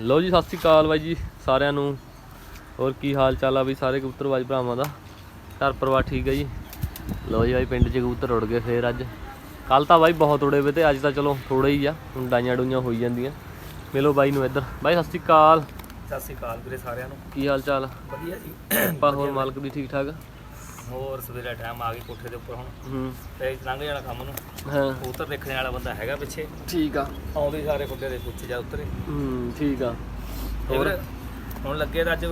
ਲੋ ਜੀ ਸਤਿ ਸ਼੍ਰੀ ਅਕਾਲ ਬਾਈ ਜੀ ਸਾਰਿਆਂ ਨੂੰ। ਹੋਰ ਕੀ ਹਾਲ ਚਾਲ ਆ ਬਈ ਸਾਰੇ ਕਬੂਤਰਬਾਜ ਭਰਾਵਾਂ ਦਾ? ਘਰ ਪਰਿਵਾਰ ਠੀਕ ਹੈ ਜੀ? ਲੋ ਜੀ ਬਾਈ ਪਿੰਡ 'ਚ ਕਬੂਤਰ ਉੜ ਗਏ ਫੇਰ ਅੱਜ। ਕੱਲ ਤਾਂ ਬਾਈ ਬਹੁਤ ਉੜੇ ਵੇ ਤੇ ਅੱਜ ਤਾਂ ਚਲੋ ਥੋੜੇ ਹੀ ਆ ਹੁਣ ਡਾਈਆਂ ਡੂਈਆਂ ਹੋਈ ਜਾਂਦੀਆਂ। ਮਿਲੋ ਬਾਈ ਨੂੰ ਇੱਧਰ। ਬਾਈ ਸਤਿ ਸ਼੍ਰੀ ਅਕਾਲ। ਸਤਿ ਸ੍ਰੀ ਅਕਾਲ ਵੀਰੇ ਸਾਰਿਆਂ ਨੂੰ। ਕੀ ਹਾਲ ਚਾਲ? ਵਧੀਆ ਜੀ। ਆਪਾਂ ਹੋਰ ਮਾਲਕ ਦੀ ਠੀਕ ਠਾਕ ਹੋਰ ਸਵੇਰੇ ਟਾਈਮ ਆ ਗਈ ਕੋਠੇ ਦੇ ਉੱਪਰ ਹੁਣ। ਹੂੰ। ਤੇ ਲੰਘ ਜਾਣਾ ਕੰਮ ਨੂੰ। ਹਾਂ। ਕਬੂਤਰ ਦੇਖਣ ਵਾਲਾ ਬੰਦਾ ਹੈਗਾ ਪਿੱਛੇ। ਠੀਕ ਆ। ਆਉਂਦੇ ਸਾਰੇ ਖੁੱਡੇ ਦੇ ਪੁੱਛ ਜਾ ਉਤਰੇ। ਹੂੰ ਠੀਕ ਆ। ਹੋਰ ਹੁਣ ਲੱਗੇ ਤਾਂ ਅੱਜ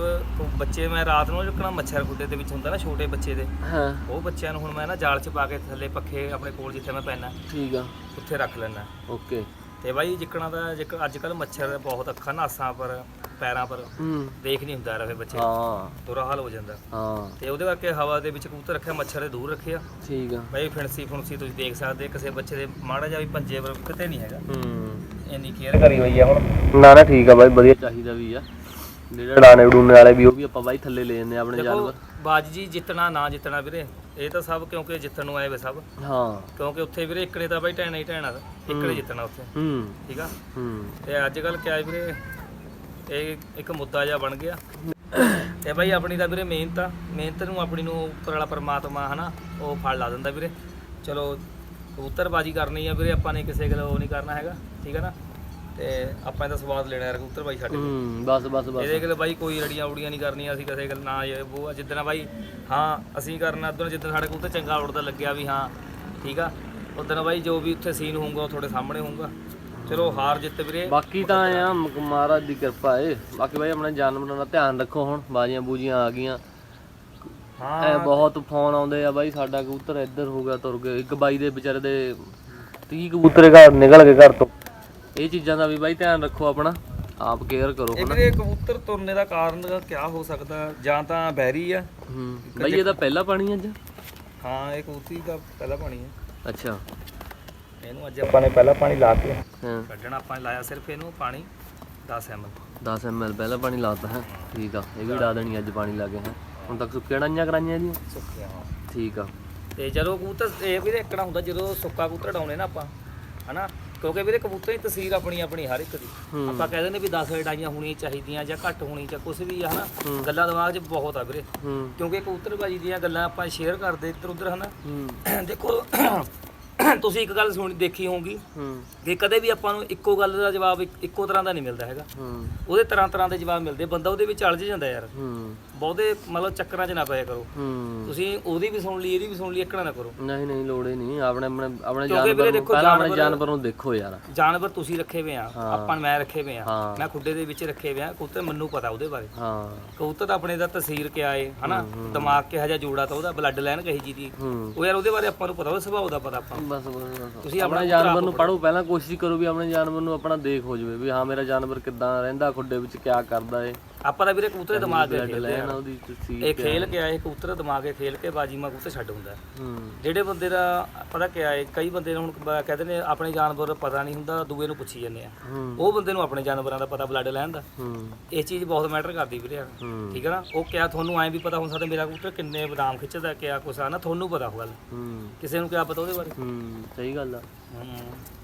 ਬੱਚੇ ਮੈਂ ਰਾਤ ਨੂੰ ਜੁਕਣਾ ਮੱਛਰ ਖੁੱਡੇ ਦੇ ਵਿੱਚ ਹੁੰਦਾ ਨਾ ਛੋਟੇ ਬੱਚੇ ਦੇ। ਹਾਂ। ਉਹ ਬੱਚਿਆਂ ਨੂੰ ਹੁਣ ਮੈਂ ਨਾ ਜਾਲ 'ਚ ਪਾ ਕੇ ਥੱਲੇ ਪੱਖੇ ਆਪਣੇ ਕੋਲ ਜਿੱਥੇ ਮੈਂ ਪੈਣਾ ਠੀਕ ਆ। ਉੱਥੇ ਰੱਖ ਲੈਣਾ ਓਕੇ। ਤੇ ਬਾਈ ਜਿੱਕਣਾ ਦਾ ਜਿੱਕ ਅੱਜ ਕੱਲ ਮੱਛਰ ਬਹੁਤ ਅੱਖਾਂ ਨਾਸਾਂ ਪਰ ਪੈਰਾਂ ਪਰ ਹੂੰ। ਦੇਖ ਨਹੀਂ ਹੁੰਦਾ ਰਹੇ ਬੱਚੇ ਹਾਂ। ਬੁਰਾ ਹਾਲ ਹੋ ਜਾਂਦਾ। ਹਾਂ। ਤੇ ਉਹਦੇ ਕਰਕੇ ਹਵਾ ਦੇ ਵਿੱਚ ਕਬੂਤਰ ਰੱਖਿਆ ਮੱਛਰ ਦੇ ਦੂਰ ਰੱਖਿਆ। ਠੀਕ ਆ। ਬਈ ਫਿਣਸੀ ਫੁਣਸੀ ਤੁਸੀਂ ਦੇਖ ਸਕਦੇ ਕਿਸੇ ਬੱਚੇ ਦੇ ਮਾੜਾ ਜਿਹਾ ਵੀ ਪੰਜੇ ਪਰ ਕਿਤੇ ਨਹੀਂ ਹੈਗਾ। ਹੂੰ। ਇੰਨੀ ਕੇਅਰ ਕਰੀ ਹੋਈ ਆ ਹੁਣ। ਨਾ ਨਾ ਠੀਕ ਆ ਬਾਈ ਵਧੀਆ ਚਾਹੀਦਾ ਵੀ ਆ। ਜਿਹੜੇ ਡਾਣੇ ਡੂਨੇ ਵਾਲੇ ਵੀ ਉਹ ਵੀ ਆਪਾਂ ਬਾਈ ਥੱਲੇ ਲੈ ਜੰਨੇ ਆਪਣੇ ਜਾਨਵਰ। ਬਾਜ ਜੀ ਜਿੱਤਣਾ ਨਾ ਜਿੱਤਣਾ ਵੀਰੇ। ਇਹ ਤਾਂ ਸਭ ਕਿਉਂਕਿ ਜਿੱਤਣ ਨੂੰ ਆਏ ਵੇ ਸਭ। ਹਾਂ। ਕਿਉਂਕਿ ਉੱਥੇ ਵੀਰੇ ਇੱਕਨੇ ਤਾਂ ਬਾਈ ਟੈਣਾ ਹੀ ਟੈਣਾ ਇੱਕਨੇ ਜਿੱਤਣਾ ਉੱਥੇ। ਹੂੰ। ਠੀਕ ਆ? ਹੂੰ। ਤੇ ਅੱਜ ਕੱਲ ਕਿਆ ਵੀਰੇ ਇਹ ਇੱਕ ਮੁੱਦਾ ਜਿਹਾ ਬਣ ਗਿਆ। ਤੇ ਬਾਈ ਆਪਣੀ ਤਾਂ ਵੀਰੇ ਮਿਹਨਤ ਆ। ਮਿਹਨਤ ਨੂੰ ਆਪਣੀ ਨੂੰ ਉੱਪਰ ਵਾਲਾ ਪਰਮਾਤਮਾ ਹਨਾ ਉਹ ਫਲ ਲਾ ਦਿੰਦਾ ਵੀਰੇ। ਚਲੋ ਕਬੂਤਰਬਾਜੀ ਕਰਨੀ ਆ ਵੀਰੇ ਆਪਾਂ ਨੇ ਕਿਸੇ ਗੱਲ ਉਹ ਨਹੀਂ ਕਰਨਾ ਹੈਗਾ ਠੀਕ ਆ ਨਾ? ਤੇ ਆਪਾਂ ਇਹਦਾ ਸਵਾਦ ਲੈਣਾ ਯਾਰ ਕਬੂਤਰਬਾਜੀ ਸਾਡੇ ਹੂੰ ਬਸ ਬਸ ਬਸ। ਇਹਦੇ ਗੱਲ ਬਾਈ ਕੋਈ ਰੜੀਆਂ ਉੜੀਆਂ ਨਹੀਂ ਕਰਨੀਆਂ ਅਸੀਂ ਕਿਸੇ ਗੱਲ ਨਾ ਇਹ ਉਹ ਜਿੱਦਣ ਬਾਈ ਹਾਂ ਅਸੀਂ ਕਰਨਾ ਉਦੋਂ ਜਿੱਦਣ ਸਾਡੇ ਕੋਲ ਤੇ ਚੰਗਾ ਉੜਦਾ ਲੱਗਿਆ ਵੀ ਹਾਂ ਠੀਕ ਆ। ਉਦੋਂ ਬਾਈ ਜੋ ਵੀ ਉੱਥੇ ਸੀਨ ਹੋਊਗਾ ਉਹ ਤੁਹਾਡੇ ਸਾਹਮਣੇ ਹੋਊਗਾ। ਚਲੋ ਹਾਰ ਜਿੱਤ ਵੀਰੇ। ਬਾਕੀ ਤਾਂ ਆ ਮਹਾਰਾਜ ਦੀ ਕਿਰਪਾ ਏ। ਬਾਕੀ ਬਾਈ ਆਪਣੇ ਜਾਨਵਰਾਂ ਦਾ ਧਿਆਨ ਰੱਖੋ ਹੁਣ ਬਾਜੀਆਂ ਬੂਜੀਆਂ ਆ ਗਈਆਂ। ਹਾਂ। ਬਹੁਤ ਫੋਨ ਆਉਂਦੇ ਆ ਬਾਈ ਸਾਡਾ ਕਬੂਤਰ ਇੱਧਰ ਹੋ ਗਿਆ ਤੁਰ ਗਿਆ ਇੱਕ ਬਾਈ ਦੇ ਵਿਚਾਰੇ ਦੇ 30 ਕਬੂਤਰੇ ਘਰ ਨਿਕਲ ਗਏ ਘਰ ਤੋਂ। ਇਹ ਚੀਜ਼ਾਂ ਦਾ ਵੀ ਬਾਈ ਧਿਆਨ ਰੱਖੋ ਆਪਣਾ ਆਪ ਕੇਅਰ ਕਰੋ ਇਹ ਵੀਰੇ ਕਬੂਤਰ ਤੁਰਨੇ ਦਾ ਕਾਰਨ ਕੀ ਹੋ ਸਕਦਾ ਜਾਂ ਤਾਂ ਬੈਰੀ ਆ। ਹੂੰ ਬਾਈ ਇਹਦਾ ਪਹਿਲਾ ਪਾਣੀ ਅੱਜ? ਹਾਂ ਇਹ ਕਬੂਤਰੀ ਦਾ ਪਹਿਲਾ ਪਾਣੀ ਹੈ ਅੱਛਾ। ਇਹਨੂੰ ਅੱਜ ਆਪਾਂ ਨੇ ਪਹਿਲਾ ਪਾਣੀ ਲਾ ਕੇ ਹਾਂ। ਕੱਢਣਾ ਆਪਾਂ ਨੇ ਲਾਇਆ ਸਿਰਫ ਇਹਨੂੰ ਪਾਣੀ 10 ml 10 ml ਪਹਿਲਾ ਪਾਣੀ ਲਾਤਾ ਹੈ? ਠੀਕ ਆ ਇਹ ਵੀ ਡਾ ਦੇਣੀ ਅੱਜ ਪਾਣੀ ਲਾ ਕੇ ਹੈ? ਹੁਣ ਤੱਕ ਸੁੱਕੇ ਡਾਈਆਂ ਕਰਾਈਆਂ ਇਹਦੀਆਂ? ਸੁੱਕਿਆ ਠੀਕ ਆ। ਤੇ ਜਦੋਂ ਕਬੂਤਰ ਇਹ ਵੀਰੇ ਇੱਕਣਾ ਹੁੰਦਾ ਜਦੋਂ ਸੁੱਕਾ ਕਬੂਤਰ ਡਾਉਣੇ ਨਾ ਆਪਾਂ ਹਨਾ? ਕਿਉਂਕਿ ਵੀਰੇ ਕਬੂਤਰ ਦੀ ਤਸਵੀਰ ਆਪਣੀ ਆਪਣੀ ਹਰ ਇੱਕ ਦੀ। ਆਪਾਂ ਕਹਿੰਦੇ ਨੇ ਵੀ 10 ਡਾਈਆਂ ਹੋਣੀਆਂ ਚਾਹੀਦੀਆਂ ਜਾਂ ਘੱਟ ਹੋਣੀ ਜਾਂ ਕੁਝ ਵੀ ਆ ਹਨਾ? ਗੱਲਾਂ ਦਿਮਾਗ 'ਚ ਬਹੁਤ ਆ ਵੀਰੇ। ਕਿਉਂਕਿ ਕਬੂਤਰਬਾਜੀ ਦੀਆਂ ਗੱਲਾਂ ਆਪਾਂ ਸ਼ੇਅਰ ਕਰਦੇ ਇੱਧਰ ਉੱਧਰ ਹਨਾ ਦੇਖੋ ਤੁਸੀਂ ਇੱਕ ਗੱਲ ਸੁਣੀ ਦੇਖੀ ਹੋਊਗੀ ਹੂੰ। ਕਿ ਕਦੇ ਵੀ ਆਪਾਂ ਨੂੰ ਇੱਕੋ ਗੱਲ ਦਾ ਜਵਾਬ ਇੱਕ- ਤਰ੍ਹਾਂ ਦਾ ਨਹੀਂ ਮਿਲਦਾ ਹੈਗਾ। ਹੂੰ। ਉਹਦੇ ਤਰ੍ਹਾਂ ਤਰ੍ਹਾਂ ਦੇ ਜਵਾਬ ਮਿਲਦੇ ਬੰਦਾ ਉਹਦੇ ਵਿੱਚ ਅਲਝ ਜਾਂਦਾ ਯਾਰ। ਹੂੰ। ਬਹੁਤੇ ਮਤਲਬ ਚੱਕਰਾਂ 'ਚ ਨਾ ਪਿਆ ਕਰੋ। ਹੂੰ। ਤੁਸੀਂ ਉਹਦੀ ਵੀ ਸੁਣ ਲਈ ਇਹਦੀ ਵੀ ਸੁਣ ਲਈ ਇੱਕਣਾ ਨਾ ਕਰੋ। ਨਹੀਂ ਨਹੀਂ ਲੋੜ ਹੀ ਨਹੀਂ। ਆਪਣੇ ਆਪਣੇ ਆਪਣੇ ਕਿਉਂਕਿ ਵੀਰੇ ਜਾਨਵਰ ਨੂੰ ਦੇਖੋ ਪਹਿਲਾਂ ਆਪਣੇ ਜਾਨਵਰ- ਜਾਨਵਰ ਨੂੰ ਦੇਖੋ ਯਾਰ। ਜਾਨਵਰ ਤੁਸੀਂ ਰੱਖੇ ਹੋਏ ਆ ਆਪਾਂ ਮੈਂ ਰੱਖੇ ਹੋਏ ਆ। ਹਾਂ। ਮੈਂ ਖੁੱਡੇ ਦੇ ਵਿੱਚ ਰੱਖੇ ਹੋਏ ਆ ਕਬੂਤਰ ਮੈਨੂੰ ਪਤਾ ਉਹਦੇ ਬਾਰੇ। ਹਾਂ। ਕਬੂਤਰ ਤਾਂ ਆਪਣੇ ਦਾ ਤਸਵੀਰ ਕਿਆ ਏ ਹਨਾ? ਦਿਮਾਗ ਕਿਹਾ ਜਿਹਾ ਜੋੜਾ ਤਾਂ ਉਹਦਾ ਬਲੱਡ ਲਾਈਨ ਕਹੀ ਜੀ ਦੀ। ਹੂੰ। ਉਹ ਯਾਰ ਉਹਦੇ ਬਾਰੇ ਆਪਾਂ ਨੂੰ ਪਤਾ ਉਹਦਾ ਸੁਭਾਅ ਦਾ ਪਤਾ ਆਪਾਂ ਨੂੰ। ਬਸ ਬਸ ਬਸ। ਤੁਸੀਂ ਆਪਣੇ ਜਾਨਵਰ ਨੂੰ ਪੜੋ ਪਹਿਲਾਂ ਕੋਸ਼ਿਸ਼ ਕਰੋ ਵੀ ਆਪਣੇ ਜਾਨਵਰ ਨੂੰ ਆਪਣਾ ਦੇਖ ਹੋ ਜਵੇ ਵੀ ਹਾਂ ਮੇਰਾ ਜਾਨਵਰ ਕਿੱਦਾਂ ਰਹਿੰਦਾ ਖੁੱਡੇ ਵਿੱਚ ਕਿਆ ਕਰਦਾ ਏ। ਆਪਾਂ ਤਾਂ ਵੀਰੇ ਕਬੂਤਰ ਦੇ ਦਿਮਾਗ ਦੇ ਖੇਲਦੇ ਲੈਣ ਆ। ਉਹਦੀ ਤਸਵੀਰ ਇਹ ਖੇਲ ਕੇ ਆਏ ਕਬੂਤਰ ਦੇ ਦਿਮਾਗ 'ਤੇ ਖੇਲ ਕੇ ਬਾਜੀ ਮਾ ਕਬੂਤਰ ਛੱਡ ਹੁੰਦਾ। ਹੂੰ। ਜਿਹੜੇ ਬੰਦੇ ਦਾ ਪਤਾ ਕਿਆ ਏ ਕਈ ਬੰਦੇ ਨੂੰ ਹੁਣ ਕਹਿੰਦੇ ਨੇ ਆਪਣੇ ਜਾਨਵਰ ਦਾ ਪਤਾ ਨਹੀਂ ਹੁੰਦਾ ਦੂਏ ਨੂੰ ਪੁੱਛੀ ਜਾਂਦੇ ਆ। ਹੂੰ। ਉਹ ਬੰਦੇ ਨੂੰ ਆਪਣੇ ਜਾਨਵਰਾਂ ਦਾ ਪਤਾ ਬਲੱਡ ਲੈਣ ਦਾ। ਹੂੰ। ਇਹ ਚੀਜ਼ ਬਹੁਤ ਮੈਟਰ ਕਰਦੀ ਵੀਰੇ। ਹੂੰ। ਠੀਕ ਹੈ ਨਾ? ਉਹ ਕਿਆ ਤੁਹਾਨੂੰ ਐਂ ਵੀ ਪਤਾ ਹੋ ਸਕਦਾ ਮੇਰਾ ਕਬੂਤਰ ਕਿੰਨੇ ਬਦਾਮ ਖਿੱਚਦਾ ਕਿਆ ਕੁਛ ਆ ਨਾ ਤੁਹਾਨੂੰ ਪਤਾ ਹੋਊਗਾ ਹੂੰ। ਕਿਸੇ ਨੂੰ ਕਿਆ ਪਤਾ ਉਹਦੇ ਬਾਰੇ? ਹੂੰ ਸਹੀ ਗੱਲ ਆ। ਹੂੰ।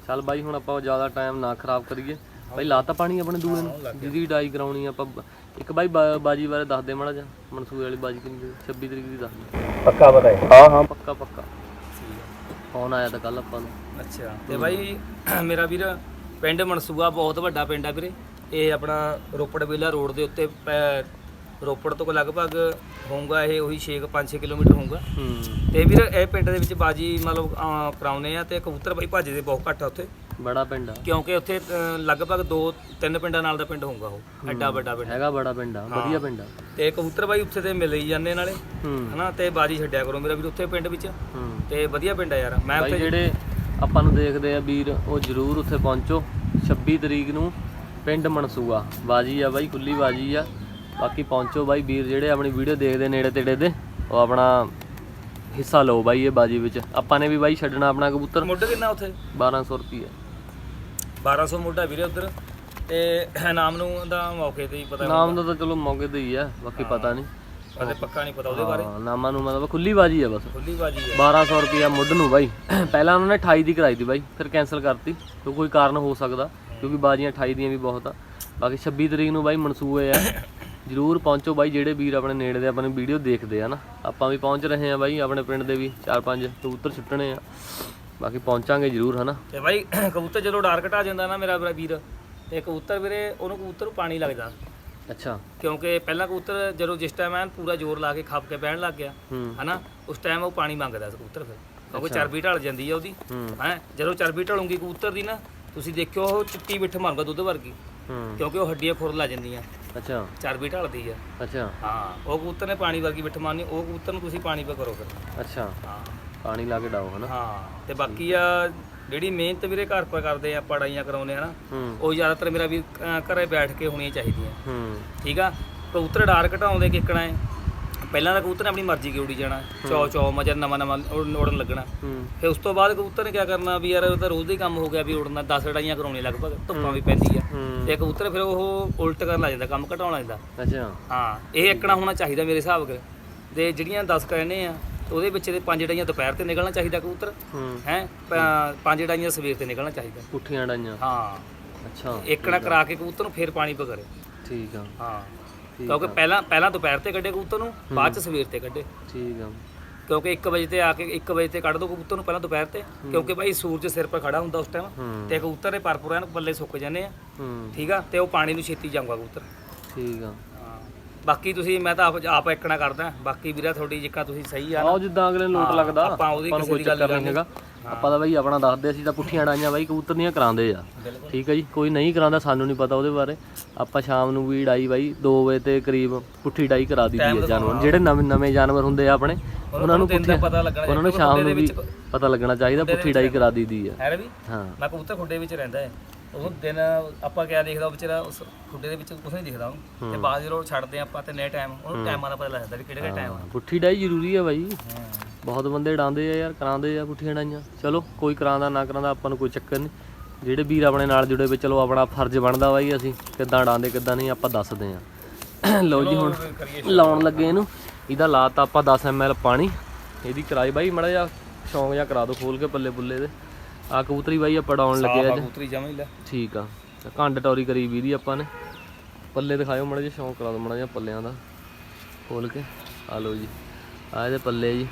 ਚੱਲ ਬਾਈ ਹੁਣ ਆਪਾਂ ਜ਼ਿਆਦਾ ਟਾਈਮ ਨਾ ਖਰਾਬ ਕਰੀਏ। ਬਾਈ ਲਾਤਾ ਪਾਣੀ ਆਪਣੇ ਦੂਏ ਨੂੰ? ਜਿਹਦੀ ਡਾਈ ਕਰਾਉਣੀ ਆਪਾਂ ਇੱਕ ਬਾਈ ਬਾ- ਬਾਜੀ ਬਾਰੇ ਦੱਸ ਦੇ ਮਾੜਾ ਜਿਹਾ। ਮਨਸੂਬੇ ਵਾਲੀ ਬਾਜੀ ਕਿੰਨੀ ਦੀ? 26 ਤਰੀਕ ਦੀ ਦੱਸ ਦੇ। ਪੱਕਾ ਪਤਾ ਹੈ। ਹਾਂ ਹਾਂ। ਪੱਕਾ ਪੱਕਾ। ਫੋਨ ਆਇਆ ਤਾਂ ਕੱਲ ਆਪਾਂ ਨੂੰ। ਅੱਛਾ ਤੇ ਬਾਈ ਮੇਰਾ ਵੀਰ ਪਿੰਡ ਮਨਸੂਆ ਬਹੁਤ ਵੱਡਾ ਪਿੰਡ ਆ ਵੀਰੇ। ਇਹ ਆਪਣਾ ਰੋਪੜ ਬੇਲਾ ਰੋਡ ਦੇ ਉੱਤੇ ਪੈ- ਰੋਪੜ ਤੋਂ ਲਗਭਗ ਹੋਊਗਾ ਇਹ ਉਹੀ 6 5-6 ਕਿਲੋਮੀਟਰ ਹੋਊਗਾ। ਹੂੰ। ਤੇ ਵੀਰ ਇਹ ਪਿੰਡ ਦੇ ਵਿੱਚ ਬਾਜੀ ਮਤਲਬ ਅਹ, ਕਰਾਉਂਦੇ ਆ ਤੇ ਕਬੂਤਰ ਬਾਈ ਭੱਜਦੇ ਬਹੁਤ ਘੱਟ ਆ ਉੱਥੇ। ਬੜਾ ਪਿੰਡ ਆ। ਕਿਉਂਕਿ ਉੱਥੇ ਅਹ, ਲਗਭਗ ਦੋ ਤਿੰਨ ਪਿੰਡਾਂ ਨਾਲ ਦਾ ਪਿੰਡ ਹੋਊਗਾ ਉਹ। ਐਡਾ ਵੱਡਾ ਪਿੰਡ। ਹੈਗਾ ਬੜਾ ਪਿੰਡ ਆ ਵਧੀਆ ਪਿੰਡ ਆ। ਤੇ ਕਬੂਤਰ ਬਾਈ ਉੱਥੇ ਤੇ ਮਿਲ ਹੀ ਜਾਂਦੇ ਨਾਲੇ। ਹੂੰ। ਹਨਾ ਤੇ ਬਾਜੀ ਛੱਡਿਆ ਕਰੋ ਮੇਰਾ ਵੀਰ ਉੱਥੇ ਪਿੰਡ ਵਿੱਚ। ਹੂੰ। ਤੇ ਵਧੀਆ ਪਿੰਡ ਆ ਯਾਰ। ਮੈਂ ਉੱਥੇ ਜਿਹੜੇ ਆਪਾਂ ਨੂੰ ਦੇਖਦੇ ਆ ਵੀਰ ਉਹ ਜਰੂਰ ਉੱਥੇ ਪਹੁੰਚੋ। 26 ਤਰੀਕ ਨੂੰ ਪਿੰਡ ਮਨਸੂਆ। ਬਾਜੀ ਆ ਬਾਈ ਖੁੱਲੀ ਬਾਜੀ ਆ। ਬਾਕੀ ਪਹੁੰਚੋ ਬਾਈ ਵੀਰ ਜਿਹੜੇ ਆਪਣੀ ਵੀਡੀਓ ਦੇਖਦੇ ਨੇੜੇ ਤੇੜੇ ਦੇ ਉਹ ਆਪਣਾ ਹਿੱਸਾ ਲਓ ਬਾਈ ਇਹ ਬਾਜੀ ਵਿੱਚ। ਆਪਾਂ ਨੇ ਵੀ ਬਾਈ ਛੱਡਣਾ ਆਪਣਾ ਕਬੂਤਰ। ਮੁੱਢ ਕਿੰਨਾ ਉੱਥੇ? 1200 ਰੁਪਏ 1200 ਮੁੱਢਾ ਵੀਰੇ ਉੱਧਰ ਤੇ ਨਾਮ ਨੂੰ ਦਾ ਮੌਕੇ ਤੇ ਹੀ ਪਤਾ ਨਾਮ ਦਾ ਤਾਂ ਚਲੋ ਮੌਕੇ ਤੇ ਹੀ ਆ ਬਾਕੀ ਪਤਾ ਨਹੀਂ। ਕਦੇ ਪੱਕਾ ਨਹੀਂ ਪਤਾ ਉਹਦੇ ਬਾਰੇ। ਹਾਂ ਨਾਮਾਂ ਨੂੰ ਮਤਲਬ ਖੁੱਲੀ ਬਾਜੀ ਆ ਬਸ। ਖੁੱਲੀ ਬਾਜੀ ਹੈ 1200 ਰੁਪਿਆ ਮੁੱਢ ਨੂੰ ਬਾਈ। ਪਹਿਲਾਂ ਉਹਨਾਂ ਨੇ 28 ਦੀ ਕਰਾਈ ਦੀ ਬਾਈ ਫਿਰ ਕੈਨਸਲ ਕਰਤੀ ਕਿਉਂਕਿ ਕੋਈ ਕਾਰਨ ਹੋ ਸਕਦਾ ਕਿਉਂਕਿ ਬਾਜੀਆਂ 28 ਦੀਆਂ ਵੀ ਬਹੁਤ ਆ। ਬਾਕੀ 26 ਤਰੀਕ ਨੂੰ ਬਾਈ ਮਨਸੂਏ ਆ। ਜਰੂਰ ਪਹੁੰਚੋ ਬਾਈ ਜਿਹੜੇ ਵੀਰ ਆਪਣੇ ਨੇੜੇ ਦੇ ਆਪਣੇ ਵੀਡੀਓ ਦੇਖਦੇ ਆ ਨਾ। ਆਪਾਂ ਵੀ ਪਹੁੰਚ ਰਹੇ ਆ ਬਾਈ ਆਪਣੇ ਪਿੰਡ ਦੇ ਵੀ ਚਾਰ ਪੰਜ ਕਬੂਤਰ ਛੁੱਟਣੇ ਆ। ਬਾਕੀ ਪਹੁੰਚਾਂਗੇ ਜਰੂਰ ਹਨਾ? ਤੇ ਬਾਈ ਕਬੂਤਰ ਜਦੋਂ ਡਾਰ ਘਟਾ ਜਾਂਦਾ ਨਾ ਮੇਰਾ ਵੀਰਾ ਵੀਰ ਤੇ ਕਬੂਤਰ ਵੀਰੇ ਉਹਨੂੰ ਕਬੂਤਰ ਨੂੰ ਪਾਣੀ ਲੱਗਦਾ। ਅੱਛਾ। ਕਿਉਂਕਿ ਪਹਿਲਾਂ ਕਬੂਤਰ ਜਦੋਂ ਜਿਸ ਟਾਈਮ ਐਨ ਪੂਰਾ ਜ਼ੋਰ ਲਾ ਕੇ ਖਾਪ ਕੇ ਬਹਿਣ ਲੱਗ ਗਿਆ ਹਨਾ? ਉਸ ਟਾਈਮ ਉਹ ਪਾਣੀ ਮੰਗਦਾ ਕਬੂਤਰ ਫਿਰ। ਕਿਉਂਕਿ ਚਰਬੀ ਢਲ ਜਾਂਦੀ ਆ ਉਹਦੀ ਹੂੰ। ਜਦੋਂ ਚਰਬੀ ਢਲੂਗੀ ਕਬੂਤਰ ਦੀ ਨਾ ਤੁਸੀਂ ਦੇਖਿਓ ਉਹ ਚਿੱਟੀ ਬਿੱਠ ਮਾਰੂਗਾ ਦੁੱਧ ਵਰਗੀ। ਕਿਉਂਕਿ ਉਹ ਹੱਡੀਆਂ ਖੁਰ ਲਾ ਜਾਂਦੀਆਂ। ਅੱਛਾ। ਚਰਬੀ ਢਲਦੀ ਆ। ਅੱਛਾ। ਹਾਂ ਉਹ ਕਬੂਤਰ ਨੇ ਪਾਣੀ ਵਰਗੀ ਬਿੱਠ ਮਾਰਨੀ ਉਹ ਕਬੂਤਰ ਨੂੰ ਤੁਸੀਂ ਪਾਣੀ ਪਾ ਕਰੋ ਫਿਰ। ਅੱਛਾ। ਹਾਂ। ਪਾਣੀ ਲਾ ਕੇ ਡਾਓ ਹਨਾ? ਹਾਂ ਤੇ ਬਾਕੀ ਆ ਜਿਹੜੀ ਮਿਹਨਤ ਵੀਰੇ ਘਰ ਪਰ ਕਰਦੇ ਆ ਪੜਾਈਆਂ ਕਰਾਉਂਦੇ ਆ ਨਾ ਹੂੰ। ਉਹ ਜ਼ਿਆਦਾਤਰ ਮੇਰਾ ਵੀ ਅਹ, ਘਰੇ ਬੈਠ ਕੇ ਹੋਣੀਆਂ ਚਾਹੀਦੀਆਂ। ਹੂੰ। ਠੀਕ ਆ? ਕਬੂਤਰ ਡਾਰ ਘਟਾਉਂਦੇ ਕਿੱਕਣਾ ਹੈ ਪਹਿਲਾਂ ਤਾਂ ਕਬੂਤਰ ਨੇ ਆਪਣੀ ਮਰਜ਼ੀ ਕੀ ਉਡੀ ਜਾਣਾ? ਚੌ ਚੌ ਮਜਰ ਨਵਾਂ ਨਵਾਂ ਉੜ- ਉੜਨ ਲੱਗਣਾ। ਹੂੰ। ਫਿਰ ਉਸ ਤੋਂ ਬਾਅਦ ਕਬੂਤਰ ਨੇ ਕੀ ਕਰਨਾ ਵੀ ਯਾਰ ਉਹ ਤਾਂ ਰੋਜ਼ ਦਾ ਹੀ ਕੰਮ ਹੋ ਗਿਆ ਵੀ ਉੜਨਾ 10 ਲੜਾਈਆਂ ਕਰਾਉਣੀ ਲਗਭਗ ਧੁੱਪਾਂ ਵੀ ਪੈਂਦੀ ਆ। ਹੂੰ। ਤੇ ਕਬੂਤਰ ਫਿਰ ਉਹ ਉਲਟ ਕਰਨ ਲੱਗ ਜਾਂਦਾ ਕੰਮ ਘਟਾਉਣ ਲੱਗ ਜਾਂਦਾ। ਅੱਛਾ। ਹਾਂ ਇਹ ਇੱਕਣਾ ਹੋਣਾ ਚਾਹੀਦਾ ਮੇਰੇ ਹਿਸਾਬ ਨਾਲ। ਤੇ ਜਿਹੜੀਆਂ 10 ਕਹਿੰਦੇ ਆ ਉਹਦੇ ਵਿੱਚ ਦੇ ਪੰਜ ਲੜਾਈਆਂ ਦੁਪਹਿਰ ਤੇ ਨਿਕਲਣਾ ਚਾਹੀਦਾ ਕਬੂਤਰ ਹੂੰ। ਹੈ ਪੰਜ ਲੜਾਈਆਂ ਸਵੇਰ ਤੇ ਨਿਕਲਣਾ ਚਾਹੀਦਾ। ਪੁੱਠੀਆਂ ਡਾਈਆਂ। ਹਾਂ। ਅੱਛਾ ਇੱਕਣਾ ਕਰਾ ਕੇ ਕਬੂਤਰ ਨੂੰ ਫਿਰ ਪਾਣੀ ਪਕੜੇ। ਠੀਕ ਆ। ਹਾਂ। ਕਿਉਂਕਿ ਪਹਿਲਾਂ ਪਹਿਲਾਂ ਦੁਪਹਿਰ ਤੇ ਕੱਢੇ ਕਬੂਤਰ ਨੂੰ ਬਾਅਦ ਚ ਸਵੇਰ ਤੇ ਕੱਢੇ। ਠੀਕ ਆ। ਕਿਉਂਕਿ 1 ਵਜੇ ਤੇ ਆ ਕੇ 1 ਵਜੇ ਤੇ ਕੱਢ ਦੋ ਕਬੂਤਰ ਨੂੰ ਪਹਿਲਾਂ ਦੁਪਹਿਰ ਤੇ। ਕਿਉਂਕਿ ਭਾਈ ਸੂਰਜ ਸਿਰ 'ਪਰ ਖੜਾ ਹੁੰਦਾ ਉਸ ਟਾਈਮ ਤੇ ਕਬੂਤਰ ਦੇ ਪਰਪੁਰਾਂ ਨੂੰ ਬੱਲੇ ਸੁੱਕ ਜਾਂਦੇ ਆ। ਠੀਕ ਆ? ਤੇ ਉਹ ਪਾਣੀ ਨੂੰ ਛੇਤੀ ਜਾਊਗਾ ਕਬੂਤਰ। ਠੀਕ ਆ। ਬਾਕੀ ਤੁਸੀਂ ਮੈਂ ਤਾਂ ਆਪ ਆਪ ਇੱਕਣਾ ਕਰਦਾ। ਬਾਕੀ ਵੀਰਾ ਤੁਹਾਡੀ ਜਿੱਕਾ ਤੁਸੀਂ ਸਹੀ ਆ ਆਓ ਜਿੱਦਾਂ ਅਗਲੇ ਨੂੰ ਲੋਟ ਹਾਂ, ਲੱਗਦਾ ਆਪਾਂ ਉਹਦੀ ਨੂੰ ਕਿਸੇ ਕੋਈ ਦੀ ਗੱਲ ਚੱਕਰ ਨਹੀਂ ਹੈਗਾ। ਆਪਾਂ ਤਾਂ ਬਾਈ ਆਪਣਾ ਦੱਸਦੇ ਅਸੀਂ ਤਾਂ ਪੁੱਠੀਆਂ ਡਾਈਆਂ ਬਾਈ ਕਬੂਤਰ ਦੀਆਂ ਕਰਾਉਂਦੇ ਆ। ਬਿਲਕੁਲ। ਠੀਕ ਹੈ ਜੀ ਕੋਈ ਨਹੀਂ ਕਰਾਉਂਦਾ ਸਾਨੂੰ ਨਹੀਂ ਪਤਾ ਉਹਦੇ ਬਾਰੇ। ਆਪਾਂ ਸ਼ਾਮ ਨੂੰ ਵੀ ਡਾਈ ਬਾਈ 2 ਵਜੇ ਤੇ ਕਰੀਬ ਪੁੱਠੀ ਡਾਈ ਕਰਾ ਦਿੱਤੀ ਹੈ ਜਾਨਵਰ। ਜਿਹੜੇ ਨਵੇਂ ਨਵੇਂ ਜਾਨਵਰ ਹੁੰਦੇ ਆ ਆਪਣੇ ਉਹਨਾਂ ਨੂੰ ਦਾ ਪਤਾ ਲੱਗਣਾ ਉਹਨਾਂ ਨੂੰ ਸ਼ਾਮ ਨੂੰ ਵੀ ਪਤਾ ਲੱਗਣਾ ਚਾਹੀਦਾ ਪੁੱਠੀ ਡਾਈ ਕਰਾ ਦਿੱਤੀ ਆ। ਹੈ ਵੀ? ਹਾਂ। ਮੈਂ ਕਬੂਤਰ ਖੁੱਡੇ ਵਿੱਚ ਰਹਿੰਦਾ। ਹੈ ਉਹ ਦਿਨ ਆਪਾਂ ਕਿਆ ਦੇਖਦਾ ਉਹ ਵਿਚਾਰਾ ਉਸ ਖੁੱਡੇ ਦੇ ਵਿੱਚ ਕੁਝ ਨਹੀਂ ਦਿਖਦਾ ਉਹਨੂੰ। ਤੇ ਬਾਅਦ ਜਦੋਂ ਛੱਡਦੇ ਆਪਾਂ ਤੇ ਨੇ ਟਾਈਮ ਉਹਨੂੰ ਟਾਈਮਾਂ ਦਾ ਪਤਾ ਲੱਗਦਾ ਵੀ ਕਿਹੜੇ ਕਿਹੜੇ ਟਾਈਮ ਆ। ਪੁੱਠੀ ਡਾਈ ਜ਼ਰੂਰੀ ਆ ਬਾਈ। ਬਹੁਤ ਬੰਦੇ ਡਾਉਂਦੇ ਆ ਯਾਰ ਕਰਾਉਂਦੇ ਆ ਪੁੱਠੀਆਂ ਡਾਈਆਂ। ਚਲੋ ਕੋਈ ਕਰਾਉਂਦਾ ਨਾ ਕਰਾਉਂਦਾ ਆਪਾਂ ਨੂੰ ਕੋਈ ਚੱਕਰ ਨਹੀਂ। ਜਿਹੜੇ ਵੀਰ ਆਪਣੇ ਨਾਲ ਜੁੜੇ ਵੇ ਚਲੋ ਆਪਣਾ ਫਰਜ਼ ਬਣਦਾ ਬਾਈ ਅਸੀਂ ਕਿੱਦਾਂ ਡਾਉਂਦੇ ਕਿੱਦਾਂ ਨਹੀਂ ਆਪਾਂ ਦੱਸਦੇ ਆ ਲਓ ਜੀ ਹੁਣ ਲਾਉਣ ਲੱਗੇ ਇਹਨੂੰ। ਇਹਦਾ ਲਾਤਾ ਆਪਾਂ 10 ml ਪਾਣੀ। ਇਹਦੀ ਕਰਾਈ ਬਾਈ ਮੜਾ ਜਾ ਸ਼ੌਂਕ ਜਾਂ ਕਰਾ ਦੋ ਖੋਲ ਕੇ ਪੱਲੇ ਪੁੱਲੇ ਦੇ। ਆ ਕਬੂਤਰੀ ਬਾਈ ਆਪਾਂ ਡਾਉਣ ਲੱਗੇ ਅੱਜ। ਕਬੂਤਰੀ ਜਮਾ ਹੀ ਲੈ। ਠੀਕ ਆ। ਤੇ ਘੰਡ ਟੌਰੀ ਕਰੀ ਵੀ ਦੀ ਆਪਾਂ ਨੇ। ਪੱਲੇ ਦਿਖਾਇਓ ਮੜਾ ਜਿਹਾ ਸ਼ੌਂਕ ਕਰਾ ਦੋ ਮੜਾ ਜਿਹਾ ਪੱਲਿਆਂ ਦਾ। ਖੋਲ ਕੇ। ਆ ਲਓ ਜੀ। ਆ ਇਹਦੇ ਪੱਲੇ ਜੀ।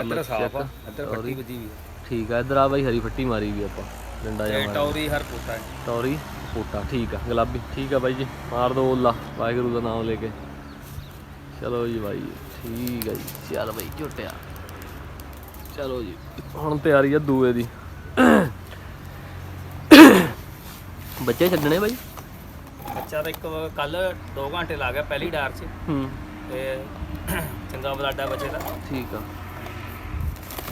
ਇੱਧਰ ਸਾਫ਼ ਆ। ਇੱਧਰ ਪੱਟੀ ਵੱਜੀ ਵੀ ਠੀਕ ਆ ਇਧਰ ਆ ਬਾਈ ਹਰੀ ਫੱਟੀ ਮਾਰੀ ਵੀ ਆਪਾਂ। ਡੰਡਾ ਤੇ ਜਾਂ ਟੌਰੀ ਹਰ ਪੁੱਤਾ ਟੌਰੀ ਫੋਟਾ ਠੀਕ ਆ ਗੁਲਾਬੀ। ਠੀਕ ਆ ਬਾਈ ਜੀ। ਮਾਰ ਦੋ ਓਲਾ ਵਾਹਿਗੁਰੂ ਦਾ ਨਾਮ ਲੈ ਕੇ। ਚਲੋ ਜੀ ਬਾਈ। ਠੀਕ ਆ ਜੀ। ਚੱਲ ਬਾਈ ਝੁੱਟਿਆ। ਚਲੋ ਜੀ। ਹੁਣ ਤਿਆਰੀ ਆ ਦੂਏ ਦੀ। ਬੱਚੇ ਛੱਡਣੇ ਬਾਈ? ਬੱਚਾ ਤਾਂ ਇੱਕ ਕੱਲ 2 ਘੰਟੇ ਲਾ ਗਿਆ ਪਹਿਲੀ ਡਾਰ 'ਚ। ਹੂੰ। ਤੇ ਚੰਗਾ ਬਲਾਡਾ ਬੱਚੇ ਦਾ। ਠੀਕ ਆ।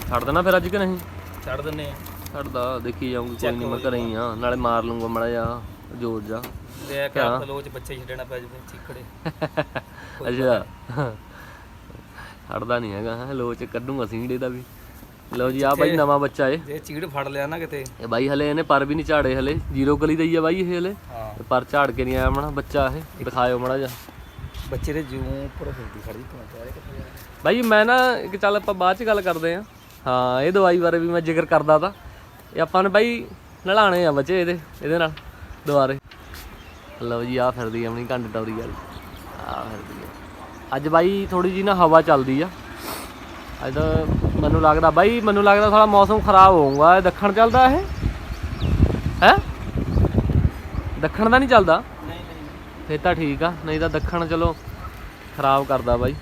ਛੱਡ ਦੇਣਾ ਫਿਰ ਅੱਜ ਕਿ ਨਹੀਂ? ਛੱਡ ਦਿੰਨੇ ਆ। ਛੱਡਦਾ ਦੇਖੀ ਜਾਊਂਗੀ ਕੋਈ ਨਹੀਂ ਮੈਂ ਘਰੇ ਹੀ ਆ। ਨਾਲੇ ਮਾਰ ਲੂੰਗਾ ਮੜਾ ਜਾ ਜੋਰ ਜਾ ਤੇ ਇਹ ਕਿਆ? ਬੱਚੇ ਛੱਡਣਾ ਪੈ ਜਵੇ ਚੀਕੜੇ ਅੱਛਾ। ਛੱਡਦਾ ਨਹੀਂ ਹੈਗਾ ਹੈਂ, ਲੋ ਚ ਕੱਢੂਗਾ ਸਿੰਗੜੇ ਦਾ ਵੀ। ਲਓ ਜੀ ਆ ਬਾਈ ਨਵਾਂ ਬੱਚਾ ਏ। ਜੇ ਚੀੜ ਫੜ ਲਿਆ ਨਾ ਕਿਤੇ। ਇਹ ਬਾਈ ਹਲੇ ਇਹਨੇ ਪਰ ਵੀ ਨਹੀਂ ਝਾੜੇ ਹਲੇ। ਜ਼ੀਰੋ ਕਲੀ ਦਾ ਹੀ ਆ ਬਾਈ ਇਹ ਹਲੇ। ਪਰ ਝਾੜ ਕੇ ਨਹੀਂ ਆਇਆ ਮਣਾ ਬੱਚਾ ਇਹ। ਦਿਖਾਇਓ ਮੜਾ ਜਾ ਬੱਚੇ ਦੇ ਜੂੰ ਉੱਪਰ ਫਿਰਦੀ ਖੜੀ ਬਾਈ ਮੈਂ ਨਾ ਇੱਕ ਚੱਲ ਆਪਾਂ ਬਾਅਦ ਚ ਗੱਲ ਕਰਦੇ ਆ। ਹਾਂ ਇਹ ਦਵਾਈ ਬਾਰੇ ਵੀ ਮੈਂ ਜ਼ਿਕਰ ਕਰਦਾ ਤਾਂ। ਇਹ ਆਪਾਂ ਨੇ ਬਾਈ ਨਲਾਣੇ ਆ ਬੱਚੇ ਇਹਦੇ ਇਹਦੇ ਨਾਲ ਦੁਬਾਰੇ। ਲਓ ਜੀ ਆ ਫਿਰਦੀ ਆਪਣੀ ਘੰਟ ਟੌਰੀ ਵਾਲੀ। ਆ ਫਿਰਦੀ ਅੱਜ ਬਾਈ ਥੋੜੀ ਜੀ ਨਾ ਹਵਾ ਚੱਲਦੀ ਆ। ਅੱਜ ਤਾਂ ਮੈਨੂੰ ਲੱਗਦਾ ਬਾਈ ਮੈਨੂੰ ਲੱਗਦਾ ਥੋੜਾ ਮੌਸਮ ਖਰਾਬ ਹੋਊਗਾ। ਇਹ ਦੱਖਣ ਚੱਲਦਾ ਇਹ? ਹੈ? ਦੱਖਣ ਦਾ ਨਹੀਂ ਚੱਲਦਾ? ਨਹੀਂ ਨਹੀਂ ਫੇਰ ਤਾਂ ਠੀਕ ਆ ਨਹੀਂ ਤਾਂ ਦੱਖਣ ਚਲੋ ਖਰਾਬ ਕਰਦਾ ਬਾਈ।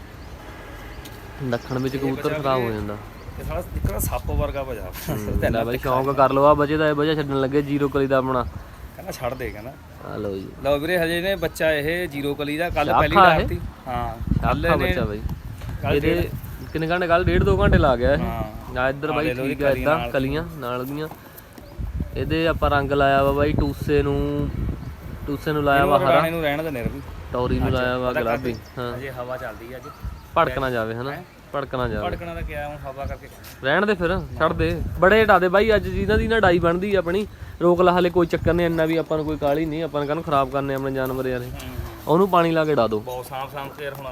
ਦੱਖਣ ਵਿੱਚ ਕਬੂਤਰ ਖਰਾਬ ਹੋ ਜਾਂਦਾ। ਇਹ ਸਾਲਾ ਨਿਕਲਦਾ ਸੱਪ ਵਰਗਾ ਵਜਾ ਲੈ ਬਾਈ ਸ਼ੌਂਕ ਕਰ ਲਓ ਆ ਬਜੇ ਦਾ ਇਹ ਵਜਾ ਛੱਡਣ ਲੱਗੇ ਜ਼ੀਰੋ ਕਲੀ ਦਾ ਆਪਣਾ। ਕਹਿੰਦਾ ਛੱਡ ਦੇ ਕਹਿੰਦਾ। ਆ ਲਓ ਜੀ। ਲਓ ਵੀਰੇ ਹਜੇ ਨੇ ਬੱਚਾ ਇਹ ਜ਼ੀਰੋ ਕਲੀ ਦਾ ਕੱਲ ਪਹਿਲੀ ਇਹ? ਡਾਰ ਤੀ ਹਾਂ ਕੱਲ ਬੱਚਾ ਬਾਈ। ਇਹਦੇ ਕਿੰਨੇ ਘੰਟੇ ਕੱਲ ਡੇਢ ਦੋ ਘੰਟੇ ਲਾ ਗਿਆ ਇਹ। ਹਾਂ। ਆ ਇੱਧਰ ਬਾਈ ਠੀਕ ਜੀ ਆ ਇਦਾਂ। ਕਲੀਆਂ ਨਾਲ ਦੀਆਂ। ਇਹਦੇ ਆਪਾਂ ਰੰਗ ਲਾਇਆ ਵਾ ਬਾਈ ਟੂਸੇ ਨੂੰ ਟੂਸੇ ਨੂੰ ਲਾਇਆ ਵਾ ਹਰਾ। ਰਾਣੇ ਨੂੰ ਰਹਿਣ ਦੇ ਨਿਰ ਵੀ ਟੌਰੀ ਨੂੰ ਲਾਇਆ ਵਾ ਗੁਲਾਬੀ ਹਾਂ। ਹਜੇ ਹਵਾ ਚੱਲਦੀ ਆ ਅੱਜ। ਭੜਕ ਨਾ ਜਾਵੇ ਹਨਾ? ਭੜਕ ਨਾ ਜਾਵੇ। ਭੜਕਣਾ ਤਾਂ ਕਿਹਾ ਹੁਣ ਹਵਾ ਕਰਕੇ। ਰਹਿਣ ਦੇ ਫਿਰ ਛੱਡ ਦੇ। ਬੜੇ ਢਾਦੇ ਬਾਈ ਅੱਜ ਜਿਨ੍ਹਾਂ ਦੀ ਨਾ ਡਾਈ ਬਣਦੀ ਆ ਆਪਣੀ ਰੋਕ ਲਾ ਹਲੇ ਕੋਈ ਚੱਕਰ ਨਹੀਂ ਇੰਨਾ ਵੀ ਆਪਾਂ ਨੂੰ ਕੋਈ ਕਾਲੀ ਨਹੀਂ ਆਪਾਂ ਨੇ ਕਾਹਨੂੰ ਖਰਾਬ ਕਰਨੇ ਆਪਣੇ ਜਾਨਵਰ ਯਾਰ। ਉਹਨੂੰ ਪਾਣੀ ਲਾ ਕੇ ਡਾ ਦੋ। ਬਹੁਤ ਸਾਂਭ ਸਾਂਭ ਕੇ ਹੁਣ।